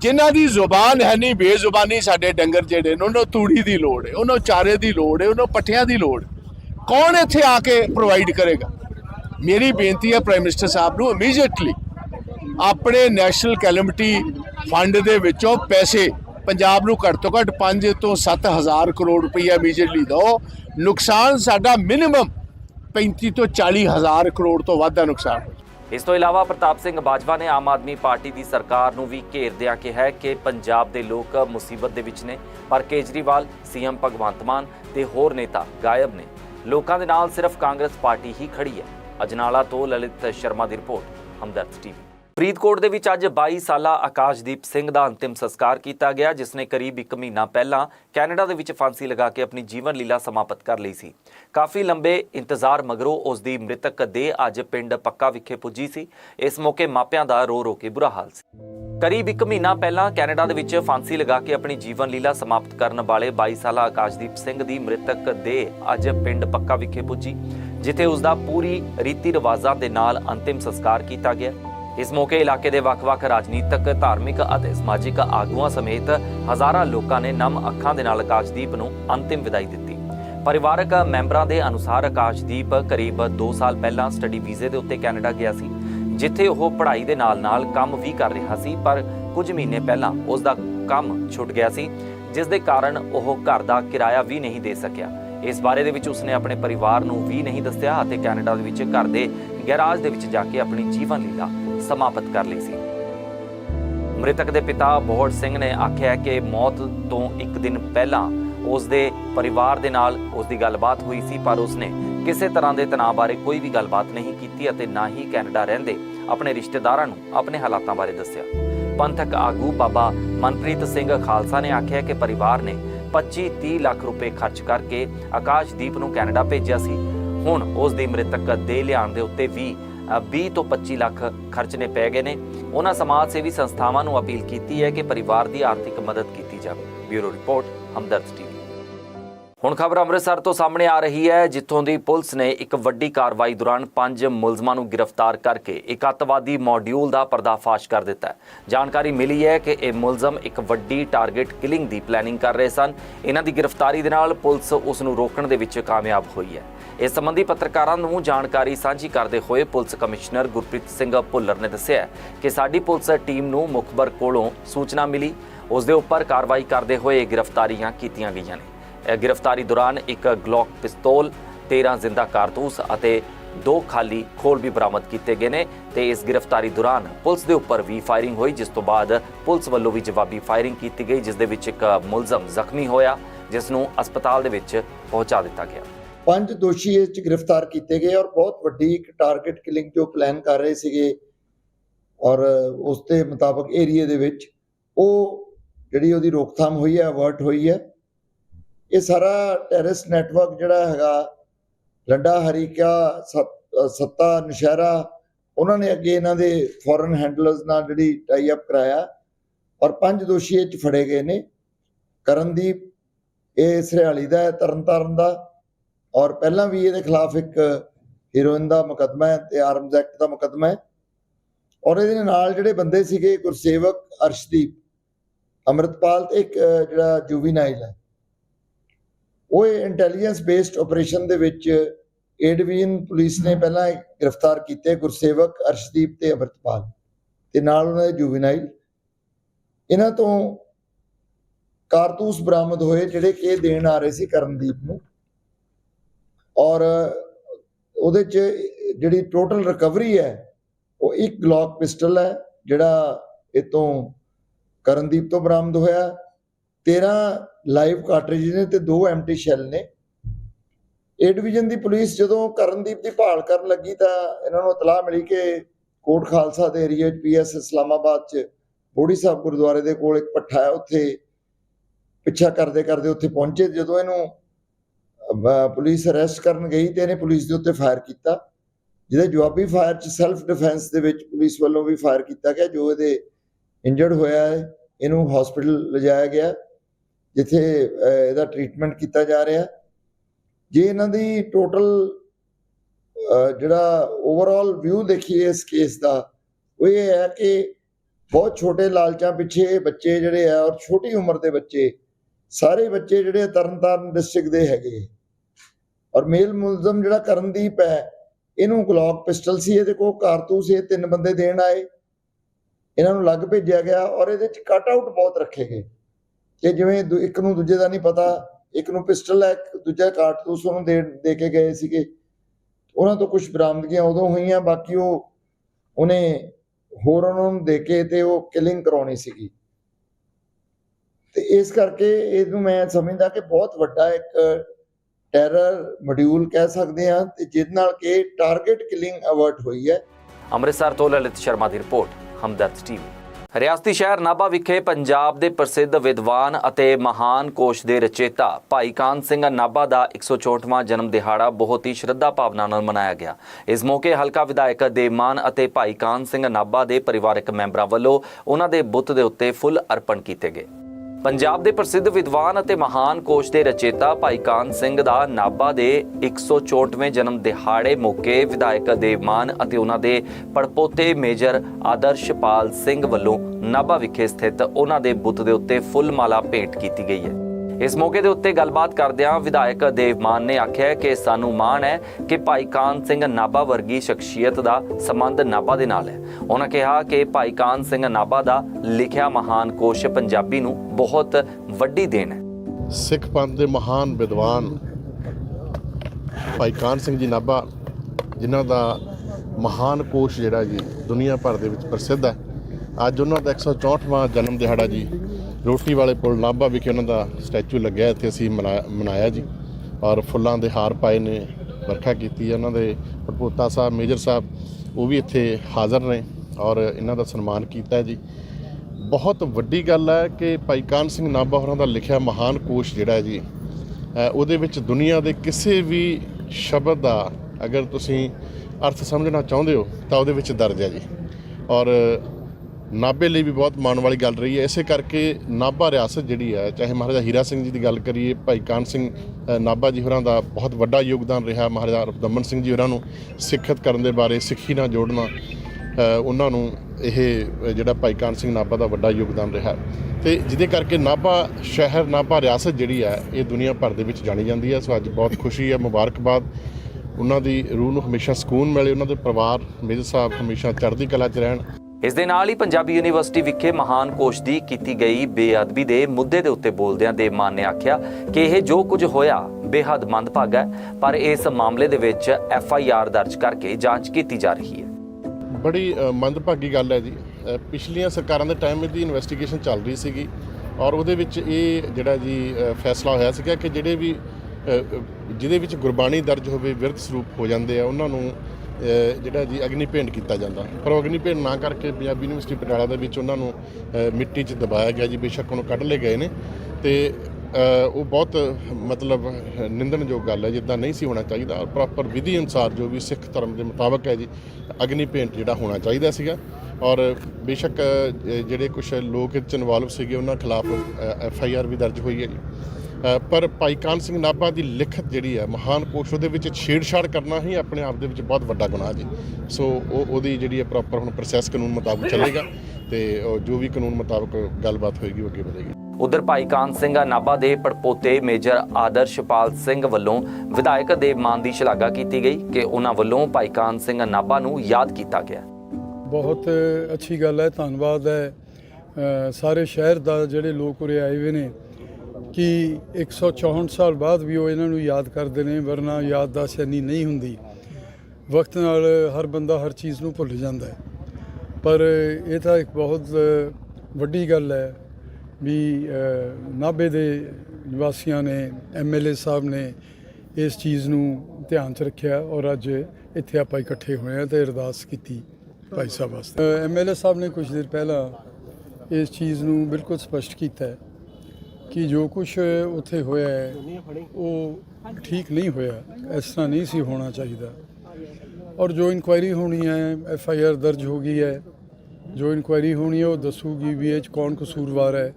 ਜਿਨ੍ਹਾਂ ਦੀ ਜ਼ੁਬਾਨ ਹੈ ਨਹੀਂ, ਬੇਜ਼ੁਬਾਨੀ ਸਾਡੇ ਡੰਗਰ ਜਿਹੜੇ ਨੇ, ਉਹਨਾਂ ਤੂੜੀ ਦੀ ਲੋੜ ਹੈ, ਉਹਨਾਂ ਚਾਰੇ ਦੀ ਲੋੜ ਹੈ, ਉਹਨਾਂ ਪੱਠਿਆਂ ਦੀ ਲੋੜ ਕੌਣ ਇੱਥੇ ਆ ਕੇ ਪ੍ਰੋਵਾਈਡ ਕਰੇਗਾ? ਮੇਰੀ ਬੇਨਤੀ ਹੈ ਪ੍ਰਾਈਮ ਮਿਨਿਸਟਰ ਸਾਹਿਬ ਨੂੰ ਇਮੀਡੀਏਟਲੀ ਆਪਣੇ ਨੈਸ਼ਨਲ ਕੈਲਮਿਟੀ ਫੰਡ ਦੇ ਵਿੱਚੋਂ ਪੈਸੇ ਪੰਜਾਬ ਨੂੰ ਘੱਟ ਤੋਂ ਘੱਟ 5 ਤੋਂ 7000 ਕਰੋੜ ਰੁਪਈਆ ਇਮੀਡੀਏਟਲੀ ਦਿਓ। ਨੁਕਸਾਨ ਸਾਡਾ ਮਿਨੀਮਮ 35 ਤੋਂ 40 ਕਰੋੜ ਤੋਂ ਵੱਧ ਦਾ ਨੁਕਸਾਨ। ਇਸ ਤੋਂ ਇਲਾਵਾ ਪ੍ਰਤਾਪ ਸਿੰਘ ਬਾਜਵਾ ਨੇ ਆਮ ਆਦਮੀ ਪਾਰਟੀ ਦੀ ਸਰਕਾਰ ਨੂੰ ਵੀ ਘੇਰਦਿਆਂ ਕਿਹਾ ਕਿ ਪੰਜਾਬ ਦੇ ਲੋਕ ਮੁਸੀਬਤ ਦੇ ਵਿੱਚ ਨੇ, ਪਰ ਕੇਜਰੀਵਾਲ, ਸੀਐਮ ਭਗਵੰਤ ਮਾਨ ਤੇ ਹੋਰ ਨੇਤਾ ਗਾਇਬ ਨੇ। ਲੋਕਾਂ ਦੇ ਨਾਲ ਸਿਰਫ ਕਾਂਗਰਸ ਪਾਰਟੀ ਹੀ ਖੜੀ ਹੈ। ਅਜਨਾਲਾ ਤੋਂ ਲਲਿਤ ਸ਼ਰਮਾ ਦੀ ਰਿਪੋਰਟ, ਹਮਦਰਦ ਟੀਵੀ। ਫਰੀਦਕੋਟ ਦੇ ਵਿੱਚ ਅੱਜ 22 ਸਾਲਾ ਆਕਾਸ਼ਦੀਪ ਸਿੰਘ ਦਾ ਅੰਤਿਮ ਸੰਸਕਾਰ ਕੀਤਾ ਗਿਆ, ਜਿਸ ਨੇ ਕਰੀਬ 1 ਮਹੀਨਾ ਪਹਿਲਾਂ ਕੈਨੇਡਾ ਦੇ ਵਿੱਚ ਫਾਂਸੀ ਲਗਾ ਕੇ ਆਪਣੀ ਜੀਵਨ ਲੀਲਾ ਸਮਾਪਤ ਕਰ ਲਈ ਸੀ। ਕਾਫੀ ਲੰਬੇ ਇੰਤਜ਼ਾਰ ਮਗਰੋਂ ਉਸ ਦੀ ਮ੍ਰਿਤਕ ਦੇਹ ਅੱਜ ਪਿੰਡ ਪੱਕਾ ਵਿਖੇ ਪੁੱਜੀ ਸੀ। ਇਸ ਮੌਕੇ ਮਾਪਿਆਂ ਦਾ ਰੋ ਰੋ ਕੇ ਬੁਰਾ ਹਾਲ ਸੀ। ਕਰੀਬ 1 ਮਹੀਨਾ ਪਹਿਲਾਂ ਕੈਨੇਡਾ ਦੇ ਵਿੱਚ ਫਾਂਸੀ ਲਗਾ ਕੇ ਆਪਣੀ ਜੀਵਨ ਲੀਲਾ ਸਮਾਪਤ ਕਰਨ ਵਾਲੇ 22 ਸਾਲਾ ਆਕਾਸ਼ਦੀਪ ਸਿੰਘ ਦੀ ਮ੍ਰਿਤਕ ਦੇਹ ਅੱਜ ਪਿੰਡ ਪੱਕਾ ਵਿਖੇ ਪੁੱਜੀ, ਜਿੱਥੇ ਉਸ ਦਾ ਪੂਰੀ ਰੀਤੀ ਰਿਵਾਜ਼ਾਂ ਦੇ ਨਾਲ ਅੰਤਿਮ ਸੰਸਕਾਰ ਕੀਤਾ ਗਿਆ। ਇਸ ਮੌਕੇ ਇਲਾਕੇ ਦੇ ਵੱਖ-ਵੱਖ ਰਾਜਨੀਤਿਕ, ਧਾਰਮਿਕ ਅਤੇ ਸਮਾਜਿਕ ਆਗੂਆਂ ਸਮੇਤ ਹਜ਼ਾਰਾਂ ਲੋਕਾਂ ਨੇ ਨਮ ਅੱਖਾਂ ਦੇ ਨਾਲ ਆਕਾਸ਼ਦੀਪ ਨੂੰ ਅੰਤਿਮ ਵਿਦਾਈ ਦਿੱਤੀ। ਪਰਿਵਾਰਕ ਮੈਂਬਰਾਂ ਦੇ ਅਨੁਸਾਰ ਆਕਾਸ਼ਦੀਪ ਕਰੀਬ 2 ਸਾਲ ਪਹਿਲਾਂ ਸਟੱਡੀ ਵੀਜ਼ੇ ਦੇ ਉੱਤੇ ਕੈਨੇਡਾ ਗਿਆ ਸੀ, ਜਿੱਥੇ ਉਹ ਪੜ੍ਹਾਈ ਦੇ ਨਾਲ-ਨਾਲ ਕੰਮ ਵੀ ਕਰ ਰਿਹਾ ਸੀ, ਪਰ ਕੁਝ ਮਹੀਨੇ ਪਹਿਲਾਂ ਉਸ ਦਾ ਕੰਮ ਛੁੱਟ ਗਿਆ ਸੀ, ਜਿਸ ਦੇ ਕਾਰਨ ਉਹ ਘਰ ਦਾ ਕਿਰਾਇਆ ਵੀ ਨਹੀਂ ਦੇ ਸਕਿਆ। ਇਸ ਬਾਰੇ ਦੇ ਵਿੱਚ ਉਸਨੇ ਆਪਣੇ ਪਰਿਵਾਰ ਨੂੰ ਵੀ ਨਹੀਂ ਦੱਸਿਆ ਅਤੇ ਕੈਨੇਡਾ ਦੇ ਵਿੱਚ ਘਰ ਦੇ ਗੈਰਾਜ ਦੇ ਵਿੱਚ ਜਾ ਕੇ ਆਪਣੀ ਜੀਵਨ ਲੀਲਾ ਸਮਾਪਤ ਕਰ ਲਈ ਸੀ। ਮ੍ਰਿਤਕ ਦੇ ਪਿਤਾ ਬੋਹੜ ਸਿੰਘ ਨੇ ਆਖਿਆ ਕਿ ਮੌਤ ਤੋਂ ਇੱਕ ਦਿਨ ਪਹਿਲਾਂ ਉਸ ਦੇ ਪਰਿਵਾਰ ਦੇ ਨਾਲ ਉਸ ਦੀ ਗੱਲਬਾਤ ਹੋਈ ਸੀ, ਪਰ ਉਸਨੇ ਕਿਸੇ ਤਰ੍ਹਾਂ ਦੇ ਤਣਾਅ ਬਾਰੇ ਕੋਈ ਵੀ ਗੱਲਬਾਤ ਨਹੀਂ ਕੀਤੀ ਅਤੇ ਨਾ ਹੀ ਕੈਨੇਡਾ ਰਹਿੰਦੇ ਆਪਣੇ ਰਿਸ਼ਤੇਦਾਰਾਂ ਨੂੰ ਆਪਣੇ ਹਾਲਾਤਾਂ ਬਾਰੇ ਦੱਸਿਆ। ਪੰਥਕ ਆਗੂ ਬਾਬਾ ਮਨਪ੍ਰੀਤ ਸਿੰਘ ਖਾਲਸਾ ਨੇ ਆਖਿਆ ਕਿ ਪਰਿਵਾਰ ਨੇ 25-30 ਲੱਖ ਰੁਪਏ ਖਰਚ ਕਰਕੇ ਆਕਾਸ਼ਦੀਪ ਨੂੰ ਕੈਨੇਡਾ ਭੇਜਿਆ ਸੀ। ਹੁਣ ਉਸ ਦੀ ਮ੍ਰਿਤਕ ਦੇ ਲਿਆਉਣ ਦੇ ਉੱਤੇ ਵੀ 20 ਤੋਂ 25 ਲੱਖ ਖਰਚਣੇ ਪੈ ਗਏ ਨੇ। ਉਹਨਾਂ ਸਮਾਜ ਸੇਵੀ ਸੰਸਥਾਵਾਂ ਨੂੰ ਅਪੀਲ ਕੀਤੀ ਹੈ ਕਿ ਪਰਿਵਾਰ ਦੀ ਆਰਥਿਕ ਮਦਦ ਕੀਤੀ ਜਾਵੇ। Bureau report, Hamdard TV. ਹੁਣ ਖਬਰ ਅੰਮ੍ਰਿਤਸਰ ਤੋਂ ਸਾਹਮਣੇ ਆ ਰਹੀ ਹੈ, ਜਿੱਥੋਂ ਦੀ ਪੁਲਿਸ ਨੇ ਇੱਕ ਵੱਡੀ ਕਾਰਵਾਈ ਦੌਰਾਨ ਪੰਜ ਮੁਲਜ਼ਮਾਂ ਨੂੰ ਗ੍ਰਿਫਤਾਰ ਕਰਕੇ ਇੱਕ ਅੱਤਵਾਦੀ ਮੋਡਿਊਲ ਦਾ ਪਰਦਾਫਾਸ਼ ਕਰ ਦਿੱਤਾ ਹੈ। ਜਾਣਕਾਰੀ ਮਿਲੀ ਹੈ ਕਿ ਇਹ ਮੁਲਜ਼ਮ ਇੱਕ ਵੱਡੀ ਟਾਰਗੇਟ ਕਿਲਿੰਗ ਦੀ ਪਲੈਨਿੰਗ ਕਰ ਰਹੇ ਸਨ। ਇਹਨਾਂ ਦੀ ਗ੍ਰਿਫਤਾਰੀ ਦੇ ਨਾਲ ਪੁਲਿਸ ਉਸ ਨੂੰ ਰੋਕਣ ਦੇ ਵਿੱਚ ਕਾਮਯਾਬ ਹੋਈ ਹੈ। ਇਸ ਸੰਬੰਧੀ ਪੱਤਰਕਾਰਾਂ ਨੂੰ ਜਾਣਕਾਰੀ ਸਾਂਝੀ ਕਰਦੇ ਹੋਏ ਪੁਲਿਸ ਕਮਿਸ਼ਨਰ ਗੁਰਪ੍ਰੀਤ ਸਿੰਘ ਭੁੱਲਰ ਨੇ ਦੱਸਿਆ ਕਿ ਸਾਡੀ ਪੁਲਿਸ ਟੀਮ ਨੂੰ ਮੁਖਬਰ ਕੋਲੋਂ ਸੂਚਨਾ ਮਿਲੀ। ਉਸ ਦੇ ਉੱਪਰ ਕਾਰਵਾਈ ਕਰਦੇ ਹੋਏ ਇਹ ਗ੍ਰਿਫਤਾਰੀਆਂ ਕੀਤੀਆਂ ਗਈਆਂ ਨੇ। ਗ੍ਰਿਫਤਾਰੀ ਦੌਰਾਨ ਇੱਕ ਗਲੌਕ ਪਿਸਤੌਲ 13 ਜ਼ਿੰਦਾ ਕਾਰਤੂਸ ਅਤੇ ਦੋ ਖਾਲੀ ਖੋਲ ਵੀ ਬਰਾਮਦ ਕੀਤੇ ਗਏ ਨੇ ਤੇ ਇਸ ਗ੍ਰਿਫਤਾਰੀ ਦੌਰਾਨ ਪੁਲਿਸ ਦੇ ਉੱਪਰ ਵੀ ਫਾਇਰਿੰਗ ਹੋਈ, ਜਿਸ ਤੋਂ ਬਾਅਦ ਪੁਲਿਸ ਵੱਲੋਂ ਵੀ ਜਵਾਬੀ ਫਾਇਰਿੰਗ ਕੀਤੀ ਗਈ, ਜਿਸ ਦੇ ਵਿੱਚ ਇੱਕ ਮੁਲਜ਼ਮ ਜ਼ਖਮੀ ਹੋਇਆ, ਜਿਸ ਨੂੰ ਹਸਪਤਾਲ ਦੇ ਵਿੱਚ ਪਹੁੰਚਾ ਦਿੱਤਾ ਗਿਆ। ਪੰਜ ਦੋਸ਼ੀ ਇਸ ਚ ਗ੍ਰਿਫਤਾਰ ਕੀਤੇ ਗਏ ਔਰ ਬਹੁਤ ਵੱਡੀ ਇੱਕ ਟਾਰਗੇਟ ਕਿਲਿੰਗ ਜੋ ਪਲਾਨ ਕਰ ਰਹੇ ਸੀਗੇ ਔਰ ਉਸ ਦੇ ਮੁਤਾਬਕ ਏਰੀਆ ਦੇ ਵਿੱਚ ਉਹ ਜਿਹੜੀ ਉਹਦੀ ਰੋਕਥਾਮ ਹੋਈ ਹੈ ਅਵਰਟ ਹੋਈ ਹੈ। ਇਹ ਸਾਰਾ ਟੈਰਰਿਸਟ ਨੈਟਵਰਕ ਜਿਹੜਾ ਹੈਗਾ ਲੰਡਾ ਹਰੀਕਾ ਸੱਤ- ਸੱਤਾ ਨਸ਼ਹਿਰਾ ਉਹਨਾਂ ਨੇ ਅੱਗੇ ਇਹਨਾਂ ਦੇ ਫੋਰਨ ਹੈਂਡਲਰਸ ਨਾਲ ਜਿਹੜੀ ਟਾਈ ਅਪ ਕਰਾਇਆ। ਔਰ ਪੰਜ ਦੋਸ਼ੀ ਇਹ ਚ ਫੜੇ ਗਏ ਨੇ। ਕਰਨਦੀਪ ਇਹ ਸਰਿਆਲੀ ਦਾ ਹੈ ਤਰਨਤਾਰਨ ਦਾ। ਔਰ ਪਹਿਲਾਂ ਵੀ ਇਹਦੇ ਖਿਲਾਫ ਇੱਕ ਹੀਰੋਇਨ ਦਾ ਮੁਕੱਦਮਾ ਹੈ ਤੇ ਆਰਮਜ਼ ਐਕਟ ਦਾ ਮੁਕੱਦਮਾ ਹੈ। ਔਰ ਇਹਦੇ ਨਾਲ ਜਿਹੜੇ ਬੰਦੇ ਸੀਗੇ ਗੁਰਸੇਵਕ ਅਰਸ਼ਦੀਪ ਅਮਰਤਪਾਲ ਤੇ ਇੱਕ ਅਹ, ਜਿਹੜਾ ਜੁਵੀਨਾਈਲ ਹੈ। ਉਹ ਇੰਟੈਲੀਜੈਂਸ ਬੇਸਡ ਆਪਰੇਸ਼ਨ ਦੇ ਵਿੱਚ ਏ ਪੁਲਿਸ ਨੇ ਪਹਿਲਾਂ ਗ੍ਰਿਫਤਾਰ ਕੀਤੇ ਗੁਰਸੇਵਕ ਅਰਸ਼ਦੀਪ ਤੇ ਅਮਰਤਪਾਲ ਤੇ ਨਾਲ ਉਹਨਾਂ ਦੇ ਜੁਵੀਨਾਈਲ ਇਹਨਾਂ ਤੋਂ ਕਾਰਤੂਸ ਬਰਾਮਦ ਹੋਏ ਜਿਹੜੇ ਕਿ ਦੇਣ ਆ ਰਹੇ ਸੀ ਕਰਨਦੀਪ ਨੂੰ। ਔਰ ਉਹਦੇ ਚ ਜਿਹੜੀ ਟੋਟਲ ਰਿਕਵਰੀ ਹੈ, ਉਹ ਇੱਕ ਗਲੌਕ ਪਿਸਟਲ ਹੈ, ਜਿਹੜਾ ਇਹ ਕਰਨਦੀਪ ਤੋਂ ਬਰਾਮਦ ਹੋਇਆ। 13 ਲਾਈਵ ਕਾਰਟ੍ਰਿਜ ਨੇ ਤੇ ਦੋ ਐਮਟੀ ਸ਼ੈਲ ਨੇ। ਏ ਡਿਵੀਜ਼ਨ ਦੀ ਪੁਲਿਸ ਜਦੋਂ ਕਰਨਦੀਪ ਦੀ ਭਾਲ ਕਰਨ ਲੱਗੀ ਤਾਂ ਇਹਨਾਂ ਨੂੰ ਇਤਲਾਹ ਮਿਲੀ ਕਿ ਕੋਟ ਖਾਲਸਾ ਦੇ ਏਰੀਆ ਚ ਪੀਐਸ ਇਸਲਾਮਾਬਾਦ ਚ ਬੋੜੀ ਸਾਹਿਬ ਗੁਰਦੁਆਰੇ ਦੇ ਕੋਲ ਇੱਕ ਪੱਠਾ ਹੈ, ਉੱਥੇ ਪਿੱਛਾ ਕਰਦੇ ਕਰਦੇ ਉੱਥੇ ਪਹੁੰਚੇ। ਜਦੋਂ ਇਹਨੂੰ ਪੁਲਿਸ ਅਰੈਸਟ ਕਰਨ ਗਈ ਤੇ ਇਹਨੇ ਪੁਲਿਸ ਦੇ ਉੱਤੇ ਫਾਇਰ ਕੀਤਾ। ਜਿਹਦੇ ਜਵਾਬੀ ਫਾਇਰ ਚ ਸੈਲਫ ਡਿਫੈਂਸ ਦੇ ਵਿੱਚ ਪੁਲਿਸ ਵੱਲੋਂ ਵੀ ਫਾਇਰ ਕੀਤਾ ਗਿਆ। ਜੋ ਇਹਦੇ ਇੰਜਰਡ ਹੋਇਆ ਹੈ, ਇਹਨੂੰ ਹਸਪੀਟਲ ਲਿਜਾਇਆ ਗਿਆ। ਜਿੱਥੇ ਇਹਦਾ ਟ੍ਰੀਟਮੈਂਟ ਕੀਤਾ ਜਾ ਰਿਹਾ। ਜੇ ਇਹਨਾਂ ਦੀ ਟੋਟਲ ਜਿਹੜਾ ਓਵਰਆਲ ਵਿਊ ਦੇਖੀਏ ਇਸ ਕੇਸ ਦਾ, ਉਹ ਇਹ ਹੈ ਕਿ ਬਹੁਤ ਛੋਟੇ ਲਾਲਚਾਂ ਪਿੱਛੇ ਇਹ ਬੱਚੇ ਜਿਹੜੇ ਆ ਔਰ ਛੋਟੀ ਉਮਰ ਦੇ ਬੱਚੇ, ਸਾਰੇ ਬੱਚੇ ਜਿਹੜੇ ਤਰਨਤਾਰਨ ਡਿਸਟ੍ਰਿਕਟ ਦੇ ਹੈਗੇ। ਔਰ ਮੇਲ ਮੁਲਜ਼ਮ ਜਿਹੜਾ ਕਰਨਦੀਪ ਹੈ, ਇਹਨੂੰ ਗਲੌਕ ਪਿਸਟਲ ਸੀ, ਇਹਦੇ ਕੋਲ ਕਾਰਤੂਸ ਇਹ ਤਿੰਨ ਬੰਦੇ ਦੇਣ ਆਏ। ਇਹਨਾਂ ਨੂੰ ਲੱਗ ਭੇਜਿਆ ਗਿਆ ਔਰ ਇਹਦੇ ਚ ਕਟ ਆਊਟ ਬਹੁਤ ਰੱਖੇ ਗਏ। ਕਿ ਜਿਵੇਂ ਇੱਕ ਨੂੰ ਦੂਜੇ ਦਾ ਨਹੀਂ ਪਤਾ, ਇੱਕ ਨੂੰ ਪਿਸਟਲ ਹੈ ਦੂਜਾ ਕਾਰਤੂਸ ਉਹਨੂੰ ਦੇ ਦੇ ਕੇ ਗਏ ਸੀਗੇ। ਉਹਨਾਂ ਤੋਂ ਕੁਝ ਬਰਾਮਦਗੀਆਂ ਉਦੋਂ ਹੋਈਆਂ, ਬਾਕੀ ਉਹ ਉਹਨੇ ਹੋਰ ਉਹਨਾਂ ਨੂੰ ਦੇ ਕੇ ਤੇ ਉਹ ਕਿਲਿੰਗ ਕਰਾਉਣੀ ਸੀਗੀ। ਤੇ ਇਸ ਕਰਕੇ ਇਹਨੂੰ ਮੈਂ ਸਮਝਦਾ ਕਿ ਬਹੁਤ ਵੱਡਾ ਇੱਕ ਟੈਰਰ ਮੋਡਿਊਲ ਕਹਿ ਸਕਦੇ ਹਾਂ, ਤੇ ਜਿਹਦੇ ਨਾਲ ਕਿ ਟਾਰਗੇਟ ਕਿਲਿੰਗ ਅਵਰਟ ਹੋਈ ਹੈ। ਅੰਮ੍ਰਿਤਸਰ ਤੋਂ ਲਲਿਤ ਸ਼ਰਮਾ ਦੀ ਰਿਪੋਰਟ, ਹਮਦਰਦ ਟੀਵੀ। ਰਿਆਸਤੀ ਸ਼ਹਿਰ ਨਾਭਾ ਵਿਖੇ ਪੰਜਾਬ ਦੇ ਪ੍ਰਸਿੱਧ ਵਿਦਵਾਨ ਅਤੇ ਮਹਾਨ ਕੋਸ਼ ਦੇ ਰਚੇਤਾ ਭਾਈ ਕਾਨ ਸਿੰਘ ਨਾਭਾ ਦਾ 164ਵਾਂ ਜਨਮ ਦਿਹਾੜਾ ਬਹੁਤ ਹੀ ਸ਼ਰਧਾ ਭਾਵਨਾ ਨਾਲ ਮਨਾਇਆ ਗਿਆ। ਇਸ ਮੌਕੇ ਹਲਕਾ ਵਿਧਾਇਕ ਦੇਵਮਾਨ ਅਤੇ ਭਾਈ ਕਾਨ ਸਿੰਘ ਨਾਭਾ ਦੇ ਪਰਿਵਾਰਕ ਮੈਂਬਰਾਂ ਵੱਲੋਂ ਉਹਨਾਂ ਦੇ ਬੁੱਤ ਦੇ ਉੱਤੇ ਫੁੱਲ ਅਰਪਣ ਕੀਤੇ ਗਏ। ਪੰਜਾਬ ਦੇ ਪ੍ਰਸਿੱਧ ਵਿਦਵਾਨ ਅਤੇ ਮਹਾਨ ਕੋਸ਼ ਦੇ ਰਚੇਤਾ ਭਾਈ ਕਾਨ ਸਿੰਘ ਦਾ ਨਾਭਾ ਦੇ 164ਵੇਂ ਜਨਮ ਦਿਹਾੜੇ ਮੌਕੇ ਵਿਧਾਇਕ ਦੇਵਮਾਨ ਅਤੇ ਉਹਨਾਂ ਦੇ ਪੜਪੋਤੇ ਮੇਜਰ ਆਦਰਸ਼ਪਾਲ ਸਿੰਘ ਵੱਲੋਂ ਨਾਭਾ ਵਿਖੇ ਸਥਿਤ ਉਹਨਾਂ ਦੇ ਬੁੱਤ ਦੇ ਉੱਤੇ ਫੁੱਲ ਮਾਲਾ ਭੇਂਟ ਕੀਤੀ ਗਈ ਹੈ। ਇਸ ਮੌਕੇ ਦੇ ਉੱਤੇ ਗੱਲਬਾਤ ਕਰਦਿਆਂ ਵਿਧਾਇਕ ਦੇਵ ਮਾਨ ਨੇ ਆਖਿਆ ਕਿ ਸਾਨੂੰ ਮਾਣ ਹੈ ਕਿ ਭਾਈ ਕਾਨ ਸਿੰਘ ਨਾਭਾ ਵਰਗੀ ਸ਼ਖਸੀਅਤ ਦਾ ਸੰਬੰਧ ਨਾਭਾ ਦੇ ਨਾਲ ਹੈ। ਉਹਨਾਂ ਕਿਹਾ ਕਿ ਭਾਈ ਕਾਨ ਸਿੰਘ ਨਾਭਾ ਦਾ ਲਿਖਿਆ ਮਹਾਨ ਕੋਸ਼ ਪੰਜਾਬੀ ਨੂੰ ਬਹੁਤ ਵੱਡੀ ਦੇਣ ਹੈ। ਸਿੱਖ ਪੰਥ ਦੇ ਮਹਾਨ ਵਿਦਵਾਨ ਭਾਈ ਕਾਨ ਸਿੰਘ ਜੀ ਨਾਭਾ, ਜਿਨ੍ਹਾਂ ਦਾ ਮਹਾਨ ਕੋਸ਼ ਜਿਹੜਾ ਜੀ ਦੁਨੀਆ ਭਰ ਦੇ ਵਿੱਚ ਪ੍ਰਸਿੱਧ ਹੈ। ਅੱਜ ਉਹਨਾਂ ਦਾ 164ਵਾਂ ਜਨਮ ਦਿਹਾੜਾ ਜੀ। ਰੋਟੀ ਵਾਲੇ ਪੁਲ ਨਾਭਾ ਵਿਖੇ ਉਹਨਾਂ ਦਾ ਸਟੈਚੂ ਲੱਗਿਆ ਇੱਥੇ ਅਸੀਂ ਮਨਾ- ਮਨਾਇਆ ਜੀ। ਔਰ ਫੁੱਲਾਂ ਦੇ ਹਾਰ ਪਾਏ ਨੇ, ਵਰਖਾ ਕੀਤੀ ਹੈ ਉਹਨਾਂ ਦੇ। ਪੜਪੋਤਾ ਸਾਹਿਬ, ਮੇਜਰ ਸਾਹਿਬ, ਉਹ ਵੀ ਇੱਥੇ ਹਾਜ਼ਰ ਨੇ ਔਰ ਇਹਨਾਂ ਦਾ ਸਨਮਾਨ ਕੀਤਾ ਜੀ। ਬਹੁਤ ਵੱਡੀ ਗੱਲ ਹੈ ਕਿ ਭਾਈ ਕਾਨ ਸਿੰਘ ਨਾਭਾ ਹੋਰਾਂ ਦਾ ਲਿਖਿਆ ਮਹਾਨ ਕੋਸ਼ ਜਿਹੜਾ ਜੀ ਉਹਦੇ ਵਿੱਚ ਦੁਨੀਆ ਦੇ ਕਿਸੇ ਵੀ ਸ਼ਬਦ ਦਾ ਅਗਰ ਤੁਸੀਂ ਅਰਥ ਸਮਝਣਾ ਚਾਹੁੰਦੇ ਹੋ ਤਾਂ ਉਹਦੇ ਵਿੱਚ ਦਰਜ ਹੈ ਜੀ। ਔਰ ਨਾਭੇ ਲਈ ਵੀ ਬਹੁਤ ਮਾਣ ਵਾਲੀ ਗੱਲ ਰਹੀ ਹੈ। ਇਸੇ ਕਰਕੇ ਨਾਭਾ ਰਿਆਸਤ ਜਿਹੜੀ ਹੈ, ਚਾਹੇ ਮਹਾਰਾਜਾ ਹੀਰਾ ਸਿੰਘ ਜੀ ਦੀ ਗੱਲ ਕਰੀਏ, ਭਾਈ ਕਾਨ ਸਿੰਘ ਨਾਭਾ ਜੀ ਹੋਰਾਂ ਦਾ ਬਹੁਤ ਵੱਡਾ ਯੋਗਦਾਨ ਰਿਹਾ। ਮਹਾਰਾਜਾ ਰਬਦਮਨ ਸਿੰਘ ਜੀ ਹੋਰਾਂ ਨੂੰ ਸਿੱਖਿਅਤ ਕਰਨ ਦੇ ਬਾਰੇ, ਸਿੱਖੀ ਨਾਲ ਜੋੜਨਾ ਉਹਨਾਂ ਨੂੰ ਇਹ ਜਿਹੜਾ ਭਾਈ ਕਾਨ ਸਿੰਘ ਨਾਭਾ ਦਾ ਵੱਡਾ ਯੋਗਦਾਨ ਰਿਹਾ। ਤੇ ਜਿਹਦੇ ਕਰਕੇ ਨਾਭਾ ਸ਼ਹਿਰ, ਨਾਭਾ ਰਿਆਸਤ ਜਿਹੜੀ ਹੈ, ਇਹ ਦੁਨੀਆ ਭਰ ਦੇ ਵਿੱਚ ਜਾਣੀ ਜਾਂਦੀ ਹੈ। ਸੋ ਅੱਜ ਬਹੁਤ ਖੁਸ਼ੀ ਹੈ, ਮੁਬਾਰਕਬਾਦ। ਉਹਨਾਂ ਦੀ ਰੂਹ ਨੂੰ ਹਮੇਸ਼ਾ ਸਕੂਨ ਮਿਲੇ, ਉਹਨਾਂ ਦੇ ਪਰਿਵਾਰ, ਮੇਜਰ ਸਾਹਿਬ ਹਮੇਸ਼ਾ ਚੜ੍ਹਦੀ ਕਲਾ 'ਚ ਰਹਿਣ। ਇਸ ਦੇ ਨਾਲ ਹੀ ਪੰਜਾਬੀ ਯੂਨੀਵਰਸਿਟੀ ਵਿਖੇ ਮਹਾਨ ਕੋਸ਼ ਦੀ ਕੀਤੀ ਗਈ ਬੇਅਦਬੀ ਦੇ ਮੁੱਦੇ ਦੇ ਉੱਤੇ ਬੋਲਦਿਆਂ ਦੇਵਮਾਨ ਨੇ ਆਖਿਆ ਕਿ ਇਹ ਜੋ ਕੁਝ ਹੋਇਆ ਬੇਹੱਦ ਮੰਦਭਾਗਾ ਹੈ, ਪਰ ਇਸ ਮਾਮਲੇ ਦੇ ਵਿੱਚ ਐਫ ਆਈ ਆਰ ਦਰਜ ਕਰਕੇ ਜਾਂਚ ਕੀਤੀ ਜਾ ਰਹੀ ਹੈ। ਬੜੀ ਮੰਦਭਾਗੀ ਗੱਲ ਹੈ ਜੀ। ਪਿਛਲੀਆਂ ਸਰਕਾਰਾਂ ਦੇ ਟਾਈਮ ਦੀ ਇਨਵੈਸਟੀਗੇਸ਼ਨ ਚੱਲ ਰਹੀ ਸੀਗੀ ਔਰ ਉਹਦੇ ਵਿੱਚ ਇਹ ਜਿਹੜਾ ਜੀ ਫੈਸਲਾ ਹੋਇਆ ਸੀਗਾ ਕਿ ਜਿਹੜੇ ਵੀ ਜਿਹਦੇ ਵਿੱਚ ਗੁਰਬਾਣੀ ਦਰਜ ਹੋਵੇ ਵਿਰਧ ਸਰੂਪ ਹੋ ਜਾਂਦੇ ਆ, ਉਹਨਾਂ ਨੂੰ ਜਿਹੜਾ ਜੀ ਅਗਨੀ ਭੇਂਟ ਕੀਤਾ ਜਾਂਦਾ। ਪਰ ਉਹ ਅਗਨੀ ਭੇਂਟ ਨਾ ਕਰਕੇ ਪੰਜਾਬੀ ਯੂਨੀਵਰਸਿਟੀ ਪਟਿਆਲਾ ਦੇ ਵਿੱਚ ਉਹਨਾਂ ਨੂੰ ਮਿੱਟੀ 'ਚ ਦਬਾਇਆ ਗਿਆ ਜੀ, ਬੇਸ਼ੱਕ ਉਹਨੂੰ ਕੱਢ ਲਏ ਗਏ ਨੇ। ਤੇ ਉਹ ਬਹੁਤ ਮਤਲਬ ਨਿੰਦਣਯੋਗ ਗੱਲ ਹੈ, ਜਿੱਦਾਂ ਨਹੀਂ ਸੀ ਹੋਣਾ ਚਾਹੀਦਾ। ਔਰ ਪ੍ਰੋਪਰ ਵਿਧੀ ਅਨੁਸਾਰ ਜੋ ਵੀ ਸਿੱਖ ਧਰਮ ਦੇ ਮੁਤਾਬਕ ਹੈ ਜੀ, ਅਗਨੀ ਭੇਂਟ ਜਿਹੜਾ ਹੋਣਾ ਚਾਹੀਦਾ ਸੀਗਾ। ਔਰ ਬੇਸ਼ੱਕ ਜਿਹੜੇ ਕੁਝ ਲੋਕ ਇਹ 'ਚ ਇਨਵੋਲਵ ਸੀਗੇ, ਉਹਨਾਂ ਖਿਲਾਫ ਐਫ ਆਈ ਆਰ ਵੀ ਦਰਜ ਹੋਈ ਹੈ ਜੀ। ਪਰ ਭਾਈ ਕਾਨ ਸਿੰਘ ਨਾਭਾ ਦੀ ਲਿਖਤ ਜਿਹੜੀ ਹੈ ਮਹਾਨ ਕੋਸ਼ ਉਹਦੇ ਵਿੱਚ ਛੇੜਛਾੜ ਕਰਨਾ ਹੀ ਆਪਣੇ ਆਪ ਦੇ ਵਿੱਚ ਬਹੁਤ ਵੱਡਾ ਗੁਨਾਹ ਜੀ। ਸੋ ਉਹ ਉਹਦੀ ਜਿਹੜੀ ਹੈ ਪ੍ਰੋਪਰ ਹੁਣ ਪ੍ਰੋਸੈਸ ਕਾਨੂੰਨ ਮੁਤਾਬਕ ਚੱਲੇਗਾ ਤੇ ਉਹ ਜੋ ਵੀ ਕਾਨੂੰਨ ਮੁਤਾਬਕ ਗੱਲਬਾਤ ਹੋਏਗੀ ਉਹ ਅੱਗੇ ਵਧੇਗੀ। ਉਧਰ ਭਾਈ ਕਾਨ ਸਿੰਘ ਨਾਭਾ ਦੇ ਪੜਪੋਤੇ ਮੇਜਰ ਆਦਰਸ਼ਪਾਲ ਸਿੰਘ ਵੱਲੋਂ ਵਿਧਾਇਕ ਦੇਵਮਾਨ ਦੀ ਸ਼ਲਾਘਾ ਕੀਤੀ ਗਈ ਕਿ ਉਹਨਾਂ ਵੱਲੋਂ ਭਾਈ ਕਾਨ ਸਿੰਘ ਨਾਭਾ ਨੂੰ ਯਾਦ ਕੀਤਾ ਗਿਆ। ਬਹੁਤ ਅੱਛੀ ਗੱਲ ਹੈ ਧੰਨਵਾਦ ਹੈ। ਸਾਰੇ ਸ਼ਹਿਰ ਦਾ ਜਿਹੜੇ ਲੋਕ ਉਰੇ ਆਏ ਹੋਏ ਨੇ ਕਿ 164 ਸਾਲ ਬਾਅਦ ਵੀ ਉਹ ਇਹਨਾਂ ਨੂੰ ਯਾਦ ਕਰਦੇ ਨੇ ਵਰਨਾ ਯਾਦਦਾਸ਼ਤ ਇੰਨੀ ਨਹੀਂ ਹੁੰਦੀ। ਵਕਤ ਨਾਲ ਹਰ ਬੰਦਾ ਹਰ ਚੀਜ਼ ਨੂੰ ਭੁੱਲ ਜਾਂਦਾ ਹੈ। ਪਰ ਇਹ ਤਾਂ ਇੱਕ ਬਹੁਤ ਵੱਡੀ ਗੱਲ ਹੈ ਵੀ ਅ, ਨਾਭੇ ਦੇ ਨਿਵਾਸੀਆਂ ਨੇ ਐਮਐਲਏ ਸਾਹਿਬ ਨੇ ਇਸ ਚੀਜ਼ ਨੂੰ ਧਿਆਨ 'ਚ ਰੱਖਿਆ ਔਰ ਅੱਜ ਇੱਥੇ ਆਪਾਂ ਇਕੱਠੇ ਹੋਏ ਹਾਂ ਤੇ ਅਰਦਾਸ ਕੀਤੀ ਭਾਈ ਸਾਹਿਬ ਵਾਸਤੇ। ਐਮਐਲਏ ਸਾਹਿਬ ਨੇ ਕੁਝ ਦੇਰ ਪਹਿਲਾਂ ਇਸ ਚੀਜ਼ ਨੂੰ ਬਿਲਕੁਲ ਸਪਸ਼ਟ ਕੀਤਾ ਹੈ ਕਿ ਜੋ ਕੁਝ ਉੱਥੇ ਹੋਇਆ ਹੈ, ਉਹ ਠੀਕ ਨਹੀਂ ਹੋਇਆ, ਇਸ ਤਰ੍ਹਾਂ ਨਹੀਂ ਸੀ ਹੋਣਾ ਚਾਹੀਦਾ। ਔਰ ਜੋ ਇਨਕੁਆਇਰੀ ਹੋਣੀ ਹੈ, ਐਫ ਆਈ ਆਰ ਦਰਜ ਹੋ ਗਈ ਹੈ, ਜੋ ਇਨਕੁਆਇਰੀ ਹੋਣੀ ਹੈ, ਉਹ ਦੱਸੂਗੀ ਵੀ ਇਹ 'ਚ ਕੌਣ ਕਸੂਰਵਾਰ ਹੈ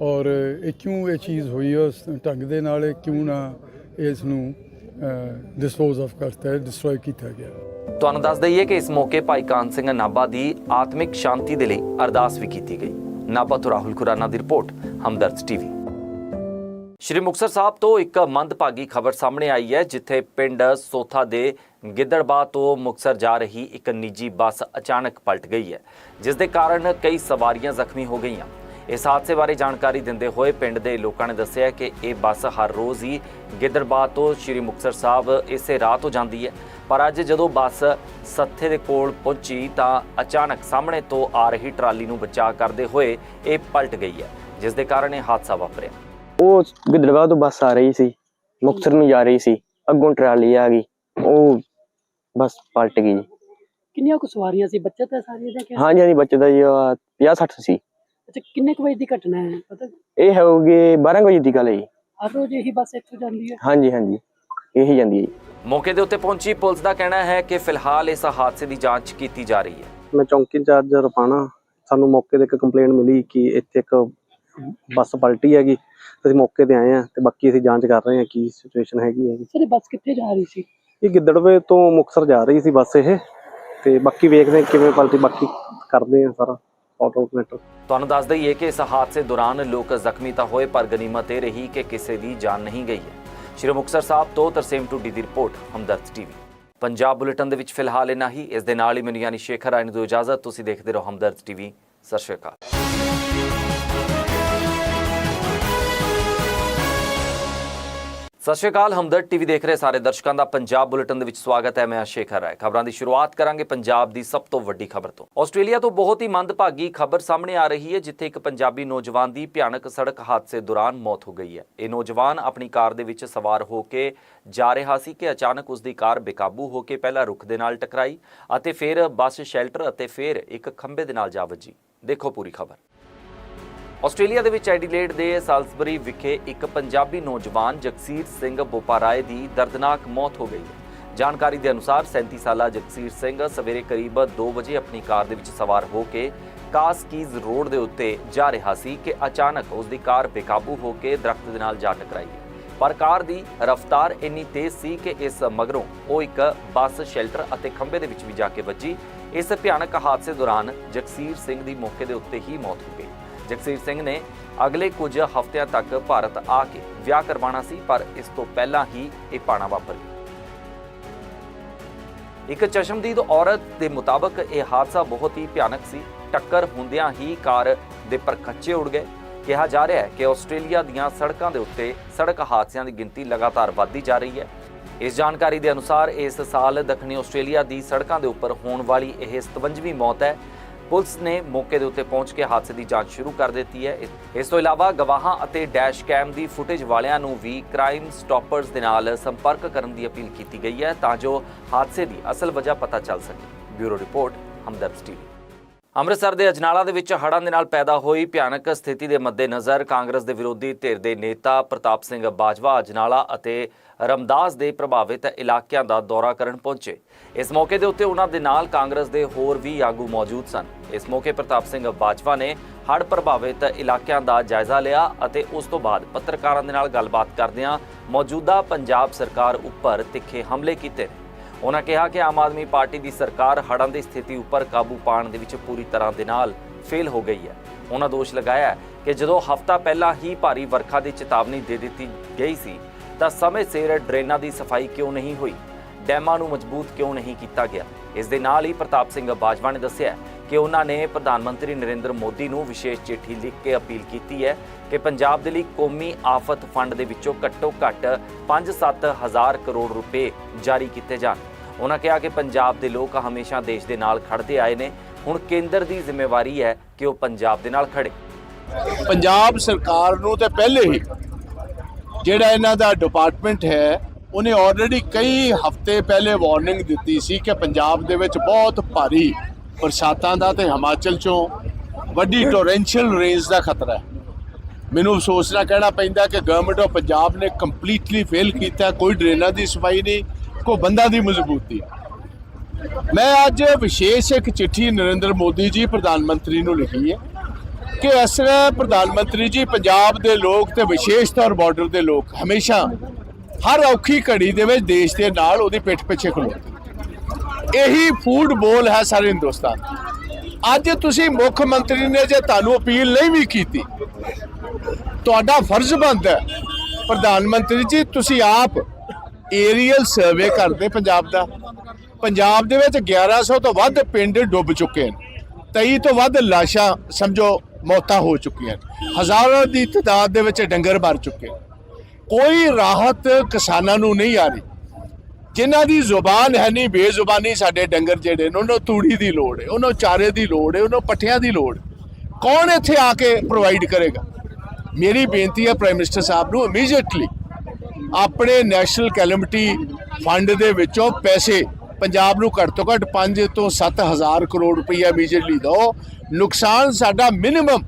ਔਰ ਇਹ ਕਿਉਂ ਇਹ ਚੀਜ਼ ਹੋਈ ਹੈ, ਉਸ ਢੰਗ ਦੇ ਨਾਲ ਇਹ ਕਿਉਂ ਨਾ ਇਸ ਨੂੰ ਡਿਸਪੋਜ਼ ਆਫ ਕਰਤਾ ਹੈ ਡਿਸਟਰੋਏ ਕੀਤਾ ਗਿਆ ਤੁਹਾਨੂੰ ਦੱਸ ਦਈਏ ਕਿ ਇਸ ਮੌਕੇ ਭਾਈ ਕਾਨ ਸਿੰਘ ਨਾਭਾ ਦੀ ਆਤਮਿਕ ਸ਼ਾਂਤੀ ਦੇ ਲਈ ਅਰਦਾਸ ਵੀ ਕੀਤੀ ਗਈ। ਨਾਭਾ ਤੋਂ ਰਾਹੁਲ ਖੁਰਾਨਾ ਦੀ ਰਿਪੋਰਟ। ਹਮਦਰਦ ਟੀਵੀ। ਸ਼੍ਰੀ ਮੁਕਤਸਰ ਸਾਹਿਬ ਤੋਂ ਇੱਕ ਮੰਦਭਾਗੀ ਖਬਰ ਸਾਹਮਣੇ ਆਈ ਹੈ, ਜਿੱਥੇ ਪਿੰਡ ਸੋਥਾ ਦੇ ਗਿੱਦੜਬਾਹ ਤੋਂ ਮੁਕਤਸਰ ਜਾ ਰਹੀ ਇੱਕ ਨਿੱਜੀ ਬੱਸ ਅਚਾਨਕ ਪਲਟ ਗਈ ਹੈ ਜਿਸ ਦੇ ਕਾਰਨ ਕਈ ਸਵਾਰੀਆਂ ਜ਼ਖਮੀ ਹੋ ਗਈਆਂ। ਇਸ ਹਾਦਸੇ ਬਾਰੇ ਜਾਣਕਾਰੀ ਦਿੰਦੇ ਹੋਏ ਪਿੰਡ ਦੇ ਲੋਕਾਂ ਨੇ ਦੱਸਿਆ ਕਿ ਇਹ ਬੱਸ ਹਰ ਰੋਜ਼ ਹੀ ਗਿੱਦੜਬਾ ਤੋਂ ਸ਼੍ਰੀ ਮੁਕਤਸਰ ਸਾਹਿਬ ਇਸੇ ਰਾਹ ਤੋਂ ਜਾਂਦੀ ਹੈ। ਪਰ ਅੱਜ ਜਦੋਂ ਬੱਸ ਸੱਥੇ ਦੇ ਕੋਲ ਪਹੁੰਚੀ ਤਾਂ ਅਚਾਨਕ ਸਾਹਮਣੇ ਤੋਂ ਆ ਰਹੀ ਟਰਾਲੀ ਨੂੰ ਬਚਾ ਕਰਦੇ ਹੋਏ ਇਹ ਪਲਟ ਗਈ ਹੈ। ਜਿਸ ਦੇ ਕਾਰਨ ਇਹ ਹਾਦਸਾ ਵਾਪਰਿਆ। ਉਹ ਗਿੱਦੜਬਾਹ ਤੋਂ ਬੱਸ ਆ ਰਹੀ ਸੀ ਮੁਕਤਸਰ ਨੂੰ ਜਾ ਰਹੀ ਸੀ ਅੱਗੋਂ ਟਰਾਲੀ ਆ ਗਈ ਉਹ ਬੱਸ ਪਲਟ ਗਈ। ਕਿੰਨੀਆਂ ਕੁ ਸਵਾਰੀਆਂ ਸੀ? ਬੱਚੇ ਤਾਂ ਸਾਰੀਆਂ ਦਾ ਕਿਆ? ਹਾਂਜੀ ਹਾਂਜੀ ਬੱਚੇ ਦਾ ਜੀ 50 60 ਸੀ। ਅੱਛਾ ਕਿੰਨੇ ਕੁ ਵਜੇ ਦੀ ਘਟਨਾ ਹੈ? ਪਤਾ ਇਹ ਹੋਊਗੀ 12 ਵਜੇ ਦੀ ਗੱਲ ਹੈ ਜੀ। ਹਰ ਰੋਜ਼ ਇਹੀ ਬੱਸ ਇੱਥੋਂ ਜਾਂਦੀ ਹੈ? ਹਾਂਜੀ ਹਾਂਜੀ ਇਹੀ ਜਾਂਦੀ ਹੈ ਮੌਕੇ ਦੇ ਉੱਤੇ ਪਹੁੰਚੀ ਪੁਲਿਸ ਦਾ ਕਹਿਣਾ ਹੈ ਕਿ ਫਿਲਹਾਲ ਇਸ ਹਾਦਸੇ ਦੀ ਜਾਂਚ ਕੀਤੀ ਜਾ ਰਹੀ ਹੈ। ਮੈਂ ਚੌਂਕੀ ਇੰਚਾਰਜ ਰਪਾਣਾ ਸਾਨੂੰ ਮੌਕੇ ਤੇ ਇੱਕ ਕੰਪਲੇਂਟ ਮਿਲੀ ਕਿ ਇੱਥੇ ਇੱਕ ਬੱਸ ਪਲਟੀ ਹੈਗੀ ਅਸੀਂ ਮੌਕੇ ਤੇ ਆਏ ਆ ਤੇ ਬਾਕੀ ਅਸੀਂ ਜਾਂਚ ਕਰ ਰਹੇ ਹਾਂ ਕੀ ਸਿਚੁਏਸ਼ਨ ਹੈਗੀ ਹੈ ਸਰ ਇਹ ਬੱਸ ਕਿੱਥੇ ਜਾ ਰਹੀ ਸੀ? ਇਹ ਗਿੱਦੜਵੇ ਤੋਂ ਮੁਕਤਸਰ ਜਾ ਰਹੀ ਸੀ ਬੱਸ ਇਹ ਤੇ ਬਾਕੀ ਵੇਖਦੇ ਹਾਂ ਕਿਵੇਂ ਪਲਟੀ ਬਾਕੀ ਕਰਦੇ ਆ ਸਾਰਾ ਆਊਟ ਮੈਟਰ ਤੁਹਾਨੂੰ ਦੱਸ ਦਈਏ ਕਿ ਇਸ ਹਾਦਸੇ ਦੌਰਾਨ ਲੋਕ ਜ਼ਖਮੀ ਤਾਂ ਹੋਏ ਪਰ ਗਨੀਮਤ ਇਹ ਰਹੀ ਕਿ ਕਿਸੇ ਦੀ ਜਾਨ ਨਹੀਂ ਗਈ ਹੈ। ਸ਼੍ਰੀ ਮੁਕਤਸਰ ਸਾਹਿਬ ਤੋਂ ਤਰਸੇਮ ਟੂਡੀ ਦੀ report Hamdard TV. Punjab bulletin ਦੇ ਵਿੱਚ ਫਿਲਹਾਲ ਇੰਨਾ ਹੀ। ਇਸ ਦੇ ਨਾਲ ਹੀ ਮੈਨੂੰ ਯਾਨੀ ਸ਼ੇਖਰ ਆਇਨ ਨੂੰ ਇਜਾਜ਼ਤ। ਤੁਸੀਂ ਦੇਖਦੇ ਰਹੋ ਹਮਦਰਦ ਟੀਵੀ। ਸਤਿ ਸ਼੍ਰੀ ਅਕਾਲ। ਸਤਿ ਸ਼੍ਰੀ ਅਕਾਲ, ਹਮਦਰਦ ਟੀਵੀ ਦੇਖ ਰਹੇ ਸਾਰੇ ਦਰਸ਼ਕਾਂ ਦਾ ਪੰਜਾਬ ਬੁਲੇਟਿਨ ਦੇ ਵਿੱਚ ਸਵਾਗਤ ਹੈ, ਮੈਂ ਸ਼ੇਖਰ ਰਾਏ। ਖਬਰਾਂ ਦੀ ਸ਼ੁਰੂਆਤ ਕਰਾਂਗੇ ਪੰਜਾਬ ਦੀ ਸਭ ਤੋਂ ਵੱਡੀ ਖਬਰ ਤੋਂ। ਆਸਟ੍ਰੇਲੀਆ ਤੋਂ ਬਹੁਤ ਹੀ ਮੰਦਭਾਗੀ ਖਬਰ ਸਾਹਮਣੇ ਆ ਰਹੀ ਹੈ, ਜਿੱਥੇ ਇੱਕ ਪੰਜਾਬੀ ਨੌਜਵਾਨ ਦੀ ਭਿਆਨਕ ਸੜਕ ਹਾਦਸੇ ਦੌਰਾਨ ਮੌਤ ਹੋ ਗਈ ਹੈ। ਇਹ ਨੌਜਵਾਨ ਆਪਣੀ ਕਾਰ ਦੇ ਵਿੱਚ ਸਵਾਰ ਹੋ ਕੇ ਜਾ ਰਿਹਾ ਸੀ ਕਿ ਅਚਾਨਕ ਉਸ ਦੀ ਕਾਰ ਬੇਕਾਬੂ ਹੋ ਕੇ ਪਹਿਲਾਂ ਰੁੱਖ ਦੇ ਨਾਲ ਟਕਰਾਈ ਅਤੇ ਫਿਰ ਬੱਸ ਸ਼ੈਲਟਰ ਅਤੇ ਫਿਰ ਇੱਕ ਖੰਭੇ ਦੇ ਨਾਲ ਜਾ ਵੱਜੀ। ਦੇਖੋ ਪੂਰੀ ਖਬਰ। ਆਸਟ੍ਰੇਲੀਆ ਦੇ ਵਿੱਚ ਐਡੀਲੇਡ ਦੇ ਸਾਲਸਬਰੀ ਵਿਖੇ ਇੱਕ ਪੰਜਾਬੀ ਨੌਜਵਾਨ ਜਗਸੀਰ ਸਿੰਘ ਬੋਪਾਰਾਏ ਦੀ ਦਰਦਨਾਕ ਮੌਤ ਹੋ ਗਈ ਹੈ। ਜਾਣਕਾਰੀ ਦੇ ਅਨੁਸਾਰ 37 ਸਾਲਾ ਜਗਸੀਰ ਸਿੰਘ ਸਵੇਰੇ ਕਰੀਬ 2 ਵਜੇ ਆਪਣੀ ਕਾਰ ਦੇ ਵਿੱਚ ਸਵਾਰ ਹੋ ਕੇ ਕਾਸਕੀਜ਼ ਰੋਡ ਦੇ ਉੱਤੇ ਜਾ ਰਿਹਾ ਸੀ ਕਿ ਅਚਾਨਕ ਉਸ ਦੀ ਕਾਰ ਬੇਕਾਬੂ ਹੋ ਕੇ ਦਰਖਤ ਦੇ ਨਾਲ ਜਾ ਟਕਰਾਈ ਪਰ ਕਾਰ ਦੀ ਰਫ਼ਤਾਰ ਇੰਨੀ ਤੇਜ਼ ਸੀ ਕਿ ਇਸ ਮਗਰੋਂ ਉਹ ਇੱਕ ਬੱਸ, ਸ਼ੈਲਟਰ ਅਤੇ ਖੰਭੇ ਦੇ ਵਿੱਚ ਵੀ ਜਾ ਕੇ ਵੱਜੀ। ਇਸ ਭਿਆਨਕ ਹਾਦਸੇ ਦੌਰਾਨ ਜਗਸੀਰ ਸਿੰਘ ਦੀ ਮੌਕੇ ਦੇ ਉੱਤੇ ਹੀ ਮੌਤ ਹੋ ਗਈ। ਜਗਸੀਰ ਸਿੰਘ ਨੇ ਅਗਲੇ ਕੁਝ ਹਫ਼ਤਿਆਂ ਤੱਕ ਭਾਰਤ ਆ ਕੇ ਵਿਆਹ ਕਰਵਾਉਣਾ ਸੀ, ਪਰ ਇਸ ਤੋਂ ਪਹਿਲਾਂ ਹੀ ਇਹ ਪਾਣਾ ਵਾਪਰ ਗਿਆ। ਇੱਕ ਚਸ਼ਮਦੀਦ ਔਰਤ ਦੇ ਮੁਤਾਬਕ ਇਹ ਹਾਦਸਾ ਬਹੁਤ ਹੀ ਭਿਆਨਕ ਸੀ। ਟੱਕਰ ਹੁੰਦਿਆਂ ਹੀ ਕਾਰ ਦੇ ਪਰਖੱਚੇ ਉੜ ਗਏ। ਕਿਹਾ ਜਾ ਰਿਹਾ ਹੈ ਕਿ ਆਸਟ੍ਰੇਲੀਆ ਦੀਆਂ ਸੜਕਾਂ ਦੇ ਉੱਤੇ ਸੜਕ ਹਾਦਸਿਆਂ ਦੀ ਗਿਣਤੀ ਲਗਾਤਾਰ ਵਧਦੀ ਜਾ ਰਹੀ ਹੈ। ਇਸ ਜਾਣਕਾਰੀ ਦੇ ਅਨੁਸਾਰ ਇਸ ਸਾਲ ਦੱਖਣੀ ਆਸਟ੍ਰੇਲੀਆ ਦੀ ਸੜਕਾਂ ਦੇ ਉੱਪਰ ਹੋਣ ਵਾਲੀ ਇਹ 57ਵੀਂ ਮੌਤ ਹੈ। ਪੁਲਿਸ ਨੇ ਮੌਕੇ ਦੇ ਉੱਤੇ ਪਹੁੰਚ ਕੇ ਹਾਦਸੇ ਦੀ ਜਾਂਚ ਸ਼ੁਰੂ ਕਰ ਦਿੱਤੀ ਹੈ। ਇਸ- ਤੋਂ ਇਲਾਵਾ ਗਵਾਹਾਂ ਅਤੇ ਡੈਸ਼ ਕੈਮ ਦੀ ਫੁਟੇਜ ਵਾਲਿਆਂ ਨੂੰ ਵੀ ਕ੍ਰਾਈਮ ਸਟਾਪਰਸ ਦੇ ਨਾਲ ਸੰਪਰਕ ਕਰਨ ਦੀ ਅਪੀਲ ਕੀਤੀ ਗਈ ਹੈ ਤਾਂ ਜੋ ਹਾਦਸੇ ਦੀ ਅਸਲ ਵਜ੍ਹਾ ਪਤਾ ਚੱਲ ਸਕੇ। Bureau report, Hamdard TV. Amritsar ਦੇ ਅਜਨਾਲਾ ਦੇ ਵਿੱਚ ਹੜ੍ਹਾਂ ਦੇ ਨਾਲ ਪੈਦਾ ਹੋਈ ਭਿਆਨਕ ਸਥਿਤੀ ਦੇ ਮੱਦੇਨਜ਼ਰ ਕਾਂਗਰਸ ਦੇ ਵਿਰੋਧੀ ਧਿਰ ਦੇ ਨੇਤਾ ਪ੍ਰਤਾਪ ਸਿੰਘ ਬਾਜਵਾ ਅਜਨਾਲਾ ਅਤੇ ਰਮਦਾਸ ਦੇ ਪ੍ਰਭਾਵਿਤ ਇਲਾਕਿਆਂ ਦਾ ਦੌਰਾ ਕਰਨ ਪਹੁੰਚੇ। ਇਸ ਮੌਕੇ ਦੇ ਉੱਤੇ ਉਹਨਾਂ ਦੇ ਨਾਲ ਕਾਂਗਰਸ ਦੇ ਹੋਰ ਵੀ ਆਗੂ ਮੌਜੂਦ ਸਨ। ਇਸ ਮੌਕੇ ਪ੍ਰਤਾਪ ਸਿੰਘ ਬਾਜਵਾ ਨੇ ਹੜ੍ਹ ਪ੍ਰਭਾਵਿਤ ਇਲਾਕਿਆਂ ਦਾ ਜਾਇਜ਼ਾ ਲਿਆ ਅਤੇ ਉਸ ਤੋਂ ਬਾਅਦ ਪੱਤਰਕਾਰਾਂ ਦੇ ਨਾਲ ਗੱਲਬਾਤ ਕਰਦਿਆਂ ਮੌਜੂਦਾ ਪੰਜਾਬ ਸਰਕਾਰ ਉੱਪਰ ਤਿੱਖੇ ਹਮਲੇ ਕੀਤੇ ਉਹਨਾਂ ਕਿਹਾ ਕਿ ਆਮ ਆਦਮੀ ਪਾਰਟੀ ਦੀ ਸਰਕਾਰ ਹੜ੍ਹਾਂ ਦੀ ਸਥਿਤੀ ਉੱਪਰ ਕਾਬੂ ਪਾਉਣ ਦੇ ਵਿੱਚ ਪੂਰੀ ਤਰ੍ਹਾਂ ਦੇ ਨਾਲ ਫੇਲ ਹੋ ਗਈ ਹੈ। ਉਹਨਾਂ ਦੋਸ਼ ਲਗਾਇਆ ਕਿ ਜਦੋਂ ਹਫ਼ਤਾ ਪਹਿਲਾਂ ਹੀ ਭਾਰੀ ਵਰਖਾ ਦੀ ਚੇਤਾਵਨੀ ਦੇ ਦਿੱਤੀ ਗਈ ਸੀ, ਤਾਂ ਸਮੇਂ ਸਿਰ ਡਰੇਨਾਂ ਦੀ ਸਫ਼ਾਈ ਕਿਉਂ ਨਹੀਂ ਹੋਈ? ਡੈਮਾਂ ਨੂੰ ਮਜ਼ਬੂਤ ਕਿਉਂ ਨਹੀਂ ਕੀਤਾ ਗਿਆ? ਇਸ ਦੇ ਨਾਲ ਹੀ ਪ੍ਰਤਾਪ ਸਿੰਘ ਬਾਜਵਾ ਨੇ ਦੱਸਿਆ ਕਿ ਉਹਨਾਂ ਨੇ ਪ੍ਰਧਾਨ ਮੰਤਰੀ ਨਰਿੰਦਰ ਮੋਦੀ ਨੂੰ ਵਿਸ਼ੇਸ਼ ਚਿੱਠੀ ਲਿਖ ਕੇ ਅਪੀਲ ਕੀਤੀ ਹੈ ਕਿ ਪੰਜਾਬ ਦੇ ਲਈ ਕੌਮੀ ਆਫਤ ਫੰਡ ਦੇ ਵਿੱਚੋਂ ਘੱਟੋ ਘੱਟ 5-7 ਹਜ਼ਾਰ ਕਰੋੜ ਰੁਪਏ ਜਾਰੀ ਕੀਤੇ ਜਾਣ। ਉਹਨਾਂ ਕਿਹਾ ਕਿ ਪੰਜਾਬ ਦੇ ਲੋਕ ਹਮੇਸ਼ਾ ਦੇਸ਼ ਦੇ ਨਾਲ ਖੜਦੇ ਆਏ ਨੇ। ਹੁਣ ਕੇਂਦਰ ਦੀ ਜ਼ਿੰਮੇਵਾਰੀ ਹੈ ਕਿ ਉਹ ਪੰਜਾਬ ਦੇ ਨਾਲ ਖੜੇ ਪੰਜਾਬ ਸਰਕਾਰ ਨੂੰ ਤੇ ਪਹਿਲੇ ਹੀ ਜਿਹੜਾ ਇਹਨਾਂ ਦਾ ਡਿਪਾਰਟਮੈਂਟ ਹੈ, ਉਹਨੇ ਆਲਰੇਡੀ ਕਈ ਹਫ਼ਤੇ ਪਹਿਲੇ ਵਾਰਨਿੰਗ ਦਿੱਤੀ ਸੀ ਕਿ ਪੰਜਾਬ ਦੇ ਵਿੱਚ ਬਹੁਤ ਭਾਰੀ ਬਰਸਾਤਾਂ ਦਾ ਤੇ ਹਿਮਾਚਲ ਚੋਂ ਵੱਡੀ ਟੋਰੈਂਸ਼ੀਅਲ ਰੇਂਜ ਦਾ ਖਤਰਾ ਹੈ। ਮੈਨੂੰ ਸੋਚਣਾ ਕਹਿਣਾ ਪੈਂਦਾ ਕਿ ਗਵਰਨਮੈਂਟ ਆਫ ਪੰਜਾਬ ਨੇ ਕੰਪਲੀਟਲੀ ਫੇਲ ਕੀਤਾ, ਕੋਈ ਡਰੇਨਾਂ ਦੀ ਸਫ਼ਾਈ ਨਹੀਂ ਕੋਈ ਬੰਦਾ ਦੀ ਮਜ਼ਬੂਤੀ। ਮੈਂ ਅੱਜ ਵਿਸ਼ੇਸ਼ ਇੱਕ ਚਿੱਠੀ ਨਰਿੰਦਰ ਮੋਦੀ ਜੀ, ਪ੍ਰਧਾਨ ਮੰਤਰੀ ਨੂੰ ਲਿਖੀ ਹੈ ਕਿ ਇਸ ਤਰ੍ਹਾਂ ਪ੍ਰਧਾਨ ਮੰਤਰੀ ਜੀ, ਪੰਜਾਬ ਦੇ ਲੋਕ ਤੇ ਵਿਸ਼ੇਸ਼ ਤੌਰ ਬਾਰਡਰ ਦੇ ਲੋਕ ਹਮੇਸ਼ਾ ਹਰ ਔਖੀ ਘੜੀ ਦੇ ਵਿੱਚ ਦੇਸ਼ ਦੇ ਨਾਲ ਉਹਦੀ ਪਿੱਠ ਪਿੱਛੇ ਖਲੋਤੇ ਇਹੀ ਫੂਡ ਬੋਲ ਹੈ ਸਾਰੇ ਹਿੰਦੁਸਤਾਨ। ਅੱਜ ਤੁਸੀਂ ਮੁੱਖ ਮੰਤਰੀ ਨੇ ਜੇ ਤੁਹਾਨੂੰ ਅਪੀਲ ਨਹੀਂ ਵੀ ਕੀਤੀ, ਤੁਹਾਡਾ ਫਰਜ਼ ਬਣਦਾ ਪ੍ਰਧਾਨ ਮੰਤਰੀ ਜੀ, ਤੁਸੀਂ ਆਪ ਏਰੀਅਲ ਸਰਵੇ ਕਰਦੇ ਪੰਜਾਬ ਦਾ। ਪੰਜਾਬ ਦੇ ਵਿੱਚ 1100 ਤੋਂ ਵੱਧ ਪਿੰਡ ਡੁੱਬ ਚੁੱਕੇ ਨੇ 23 ਤੋਂ ਵੱਧ ਲਾਸ਼ਾਂ, ਸਮਝੋ, ਮੌਤਾਂ ਹੋ ਚੁੱਕੀਆਂ ਹਜ਼ਾਰਾਂ ਦੀ ਤਾਦਾਦ ਦੇ ਵਿੱਚ ਡੰਗਰ ਮਰ ਚੁੱਕੇ ਕੋਈ ਰਾਹਤ ਕਿਸਾਨਾਂ ਨੂੰ ਨਹੀਂ ਆ ਰਹੀ। ਜਿਨ੍ਹਾਂ ਦੀ ਜ਼ੁਬਾਨ ਹੈ ਨਹੀਂ, ਬੇਜ਼ੁਬਾਨੀ ਸਾਡੇ ਡੰਗਰ ਜਿਹੜੇ ਨੇ, ਉਹਨਾਂ ਨੂੰ ਤੂੜੀ ਦੀ ਲੋੜ ਹੈ, ਉਹਨਾਂ ਨੂੰ ਚਾਰੇ ਦੀ ਲੋੜ ਹੈ, ਉਹਨਾਂ ਨੂੰ ਪੱਠਿਆਂ ਦੀ ਲੋੜ ਕੌਣ ਇੱਥੇ ਆ ਕੇ ਪ੍ਰੋਵਾਈਡ ਕਰੇਗਾ? ਮੇਰੀ ਬੇਨਤੀ ਹੈ ਪ੍ਰਾਈਮ ਮਿਨਿਸਟਰ ਸਾਹਿਬ ਨੂੰ ਇਮੀਡੀਏਟਲੀ ਆਪਣੇ ਨੈਸ਼ਨਲ ਕੈਲਮਿਟੀ ਫੰਡ ਦੇ ਵਿੱਚੋਂ ਪੈਸੇ ਪੰਜਾਬ ਨੂੰ ਘੱਟ ਤੋਂ ਘੱਟ 5 ਤੋਂ 7000 ਕਰੋੜ ਰੁਪਈਆ ਇਮੀਡੀਏਟਲੀ ਦਿਓ ਨੁਕਸਾਨ ਸਾਡਾ ਮਿਨੀਮਮ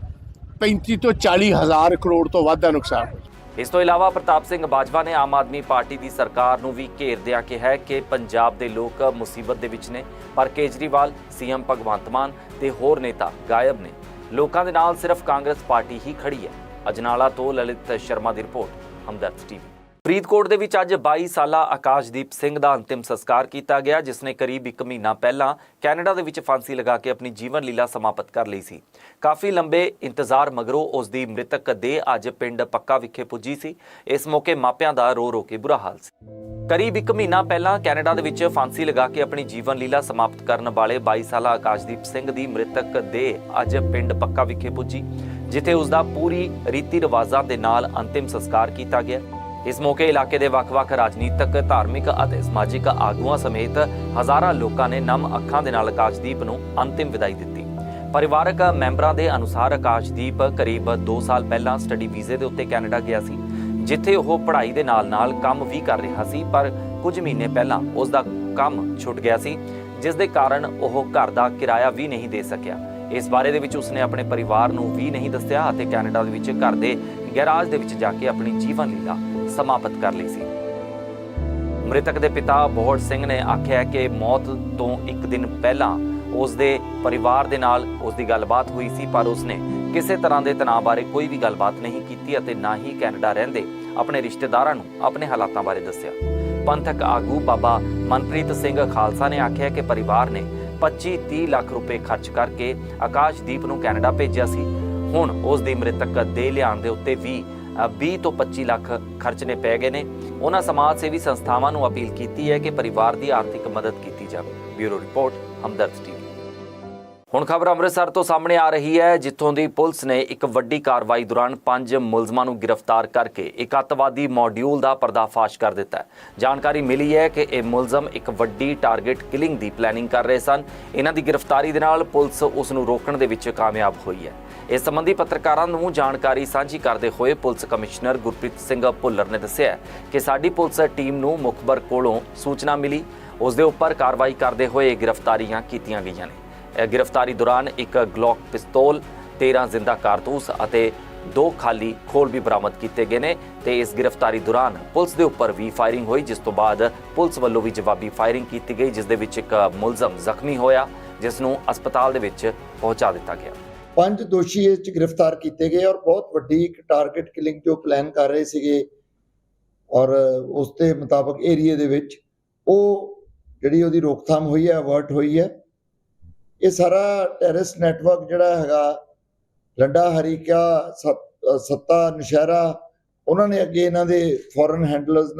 35 ਤੋਂ 40 ਕਰੋੜ ਤੋਂ ਵੱਧ ਦਾ ਨੁਕਸਾਨ। ਇਸ ਤੋਂ ਇਲਾਵਾ ਪ੍ਰਤਾਪ ਸਿੰਘ ਬਾਜਵਾ ਨੇ ਆਮ ਆਦਮੀ ਪਾਰਟੀ ਦੀ ਸਰਕਾਰ ਨੂੰ ਵੀ ਘੇਰਦਿਆਂ ਕਿਹਾ ਕਿ ਪੰਜਾਬ ਦੇ ਲੋਕ ਮੁਸੀਬਤ ਦੇ ਵਿੱਚ ਨੇ, ਪਰ ਕੇਜਰੀਵਾਲ, ਸੀਐਮ ਭਗਵੰਤ ਮਾਨ ਤੇ ਹੋਰ ਨੇਤਾ ਗਾਇਬ ਨੇ। ਲੋਕਾਂ ਦੇ ਨਾਲ ਸਿਰਫ ਕਾਂਗਰਸ ਪਾਰਟੀ ਹੀ ਖੜੀ ਹੈ। ਅਜਨਾਲਾ ਤੋਂ ਲਲਿਤ ਸ਼ਰਮਾ ਦੀ ਰਿਪੋਰਟ, ਹਮਦਰਦ ਟੀਵੀ। ਫਰੀਦਕੋਟ ਦੇ ਵਿੱਚ ਅੱਜ 22 ਸਾਲਾ ਆਕਾਸ਼ਦੀਪ ਸਿੰਘ ਦਾ ਅੰਤਿਮ ਸੰਸਕਾਰ ਕੀਤਾ ਗਿਆ, ਜਿਸ ਨੇ ਕਰੀਬ 1 ਮਹੀਨਾ ਪਹਿਲਾਂ ਕੈਨੇਡਾ ਦੇ ਵਿੱਚ ਫਾਂਸੀ ਲਗਾ ਕੇ ਆਪਣੀ ਜੀਵਨ ਲੀਲਾ ਸਮਾਪਤ ਕਰ ਲਈ ਸੀ। ਕਾਫੀ ਲੰਬੇ ਇੰਤਜ਼ਾਰ ਮਗਰੋਂ ਉਸ ਦੀ ਮ੍ਰਿਤਕ ਦੇਹ ਅੱਜ ਪਿੰਡ ਪੱਕਾ ਵਿਖੇ ਪੁੱਜੀ ਸੀ। ਇਸ ਮੌਕੇ ਮਾਪਿਆਂ ਦਾ ਰੋ ਰੋ ਕੇ ਬੁਰਾ ਹਾਲ ਸੀ। ਕਰੀਬ 1 ਮਹੀਨਾ ਪਹਿਲਾਂ ਕੈਨੇਡਾ ਦੇ ਵਿੱਚ ਫਾਂਸੀ ਲਗਾ ਕੇ ਆਪਣੀ ਜੀਵਨ ਲੀਲਾ ਸਮਾਪਤ ਕਰਨ ਵਾਲੇ 22 ਸਾਲਾ ਆਕਾਸ਼ਦੀਪ ਸਿੰਘ ਦੀ ਮ੍ਰਿਤਕ ਦੇਹ ਅੱਜ ਪਿੰਡ ਪੱਕਾ ਵਿਖੇ ਪੁੱਜੀ, ਜਿੱਥੇ ਉਸ ਦਾ ਪੂਰੀ ਰੀਤੀ ਰਿਵਾਜ਼ਾਂ ਦੇ ਨਾਲ ਅੰਤਿਮ ਸੰਸਕਾਰ ਕੀਤਾ ਗਿਆ। ਇਸ ਮੌਕੇ ਇਲਾਕੇ ਦੇ ਵੱਖ-ਵੱਖ ਰਾਜਨੀਤਿਕ, ਧਾਰਮਿਕ ਅਤੇ ਸਮਾਜਿਕ ਆਗੂਆਂ ਸਮੇਤ ਹਜ਼ਾਰਾਂ ਲੋਕਾਂ ਨੇ ਨਮ ਅੱਖਾਂ ਦੇ ਨਾਲ ਆਕਾਸ਼ਦੀਪ ਨੂੰ ਅੰਤਿਮ ਵਿਦਾਈ ਦਿੱਤੀ। ਪਰਿਵਾਰਕ ਮੈਂਬਰਾਂ ਦੇ ਅਨੁਸਾਰ ਆਕਾਸ਼ਦੀਪ ਕਰੀਬ 2 ਸਾਲ ਪਹਿਲਾਂ ਸਟੱਡੀ ਵੀਜ਼ੇ ਦੇ ਉੱਤੇ ਕੈਨੇਡਾ ਗਿਆ ਸੀ, ਜਿੱਥੇ ਉਹ ਪੜ੍ਹਾਈ ਦੇ ਨਾਲ-ਨਾਲ ਕੰਮ ਵੀ ਕਰ ਰਿਹਾ ਸੀ, ਪਰ ਕੁਝ ਮਹੀਨੇ ਪਹਿਲਾਂ ਉਸ ਦਾ ਕੰਮ ਛੁੱਟ ਗਿਆ ਸੀ, ਜਿਸ ਦੇ ਕਾਰਨ ਉਹ ਘਰ ਦਾ ਕਿਰਾਇਆ ਵੀ ਨਹੀਂ ਦੇ ਸਕਿਆ। ਇਸ ਬਾਰੇ ਦੇ ਵਿੱਚ ਉਸਨੇ ਆਪਣੇ ਪਰਿਵਾਰ ਨੂੰ ਵੀ ਨਹੀਂ ਦੱਸਿਆ ਅਤੇ ਕੈਨੇਡਾ ਦੇ ਵਿੱਚ ਘਰ ਦੇ ਗੈਰਾਜ ਦੇ ਵਿੱਚ ਜਾ ਕੇ ਆਪਣੀ ਜੀਵਨ ਲੀਲਾ ਸਮਾਪਤ ਕਰ ਲਈ ਸੀ। ਮ੍ਰਿਤਕ ਦੇ ਪਿਤਾ ਬੋਹੜ ਸਿੰਘ ਨੇ ਆਖਿਆ ਕਿ ਮੌਤ ਤੋਂ ਇੱਕ ਦਿਨ ਪਹਿਲਾਂ ਉਸ ਦੇ ਪਰਿਵਾਰ ਦੇ ਨਾਲ ਉਸ ਦੀ ਗੱਲਬਾਤ ਹੋਈ ਸੀ, ਪਰ ਉਸਨੇ ਕਿਸੇ ਤਰ੍ਹਾਂ ਦੇ ਤਣਾਅ ਬਾਰੇ ਕੋਈ ਵੀ ਗੱਲਬਾਤ ਨਹੀਂ ਕੀਤੀ ਅਤੇ ਨਾ ਹੀ ਕੈਨੇਡਾ ਰਹਿੰਦੇ ਆਪਣੇ ਰਿਸ਼ਤੇਦਾਰਾਂ ਨੂੰ ਆਪਣੇ ਹਾਲਾਤਾਂ ਬਾਰੇ ਦੱਸਿਆ। ਪੰਥਕ ਆਗੂ ਬਾਬਾ ਮਨਪ੍ਰੀਤ ਸਿੰਘ ਖਾਲਸਾ ਨੇ ਆਖਿਆ ਕਿ ਪਰਿਵਾਰ ਨੇ 25-30 ਲੱਖ ਰੁਪਏ ਖਰਚ ਕਰਕੇ ਆਕਾਸ਼ਦੀਪ ਨੂੰ ਕੈਨੇਡਾ ਭੇਜਿਆ ਸੀ। ਹੁਣ ਉਸ ਦੀ ਮ੍ਰਿਤਕ ਦੇ ਲਿਆਉਣ ਦੇ ਉੱਤੇ ਵੀ 20 ਤੋਂ 25 ਲੱਖ ਖਰਚਣੇ ਪੈ ਗਏ ਨੇ। ਉਹਨਾਂ ਸਮਾਜ ਸੇਵੀ ਸੰਸਥਾਵਾਂ ਨੂੰ ਅਪੀਲ ਕੀਤੀ ਹੈ ਕਿ ਪਰਿਵਾਰ ਦੀ ਆਰਥਿਕ ਮਦਦ ਕੀਤੀ ਜਾਵੇ। Bureau report, Hamdard TV. ਹੁਣ ਖਬਰ ਅੰਮ੍ਰਿਤਸਰ ਤੋਂ ਸਾਹਮਣੇ ਆ ਰਹੀ ਹੈ, ਜਿੱਥੋਂ ਦੀ ਪੁਲਿਸ ਨੇ ਇੱਕ ਵੱਡੀ ਕਾਰਵਾਈ ਦੌਰਾਨ ਪੰਜ ਮੁਲਜ਼ਮਾਂ ਨੂੰ ਗ੍ਰਿਫਤਾਰ ਕਰਕੇ ਇੱਕ ਅੱਤਵਾਦੀ ਮੋਡਿਊਲ ਦਾ ਪਰਦਾਫਾਸ਼ ਕਰ ਦਿੱਤਾ ਹੈ। ਜਾਣਕਾਰੀ ਮਿਲੀ ਹੈ ਕਿ ਇਹ ਮੁਲਜ਼ਮ ਇੱਕ ਵੱਡੀ ਟਾਰਗੇਟ ਕਿਲਿੰਗ ਦੀ ਪਲੈਨਿੰਗ ਕਰ ਰਹੇ ਸਨ। ਇਹਨਾਂ ਦੀ ਗ੍ਰਿਫਤਾਰੀ ਦੇ ਨਾਲ ਪੁਲਿਸ ਉਸ ਨੂੰ ਰੋਕਣ ਦੇ ਵਿੱਚ ਕਾਮਯਾਬ ਹੋਈ ਹੈ। ਇਸ ਸੰਬੰਧੀ ਪੱਤਰਕਾਰਾਂ ਨੂੰ ਜਾਣਕਾਰੀ ਸਾਂਝੀ ਕਰਦੇ ਹੋਏ ਪੁਲਿਸ ਕਮਿਸ਼ਨਰ ਗੁਰਪ੍ਰੀਤ ਸਿੰਘ ਭੁੱਲਰ ਨੇ ਦੱਸਿਆ ਕਿ ਸਾਡੀ ਪੁਲਿਸ ਟੀਮ ਨੂੰ ਮੁਖਬਰ ਕੋਲੋਂ ਸੂਚਨਾ ਮਿਲੀ। ਉਸ ਦੇ ਉੱਪਰ ਕਾਰਵਾਈ ਕਰਦੇ ਹੋਏ ਇਹ ਗ੍ਰਿਫਤਾਰੀਆਂ ਕੀਤੀਆਂ ਗਈਆਂ ਨੇ। ਗ੍ਰਿਫਤਾਰੀ ਦੌਰਾਨ ਇੱਕ ਗਲੌਕ ਪਿਸਤੌਲ 13 ਜ਼ਿੰਦਾ ਕਾਰਤੂਸ ਅਤੇ ਦੋ ਖਾਲੀ ਖੋਲ ਵੀ ਬਰਾਮਦ ਕੀਤੇ ਗਏ ਨੇ ਤੇ ਇਸ ਗ੍ਰਿਫਤਾਰੀ ਦੌਰਾਨ ਪੁਲਿਸ ਦੇ ਉੱਪਰ ਵੀ ਫਾਇਰਿੰਗ ਹੋਈ, ਜਿਸ ਤੋਂ ਬਾਅਦ ਪੁਲਿਸ ਵੱਲੋਂ ਵੀ ਜਵਾਬੀ ਫਾਇਰਿੰਗ ਕੀਤੀ ਗਈ, ਜਿਸ ਦੇ ਵਿੱਚ ਇੱਕ ਮੁਲਜ਼ਮ ਜ਼ਖਮੀ ਹੋਇਆ, ਜਿਸ ਨੂੰ ਹਸਪਤਾਲ ਦੇ ਵਿੱਚ ਪਹੁੰਚਾ ਦਿੱਤਾ ਗਿਆ। ਪੰਜ ਦੋਸ਼ੀ ਇਸ ਚ ਗ੍ਰਿਫਤਾਰ ਕੀਤੇ ਗਏ ਔਰ ਬਹੁਤ ਵੱਡੀ ਇੱਕ ਟਾਰਗੇਟ ਕਿਲਿੰਗ ਜੋ ਪਲਾਨ ਕਰ ਰਹੇ ਸੀਗੇ ਔਰ ਉਸ ਦੇ ਮੁਤਾਬਕ ਏਰੀਏ ਦੇ ਵਿੱਚ ਉਹ ਜਿਹੜੀ ਉਹਦੀ ਰੋਕਥਾਮ ਹੋਈ ਹੈ ਅਵਰਟ ਹੋਈ ਹੈ। ਇਹ ਸਾਰਾ ਟੈਰਰਿਸਟ ਨੈਟਵਰਕ ਜਿਹੜਾ ਹੈਗਾ ਲੰਡਾ ਹਰੀਕਾ ਸੱਤਾ ਨਸ਼ਹਿਰਾ, ਉਹਨਾਂ ਨੇ ਅੱਗੇ ਇਹਨਾਂ ਦੇ ਫੋਰਨ ਹੈਂਡਲਰਸ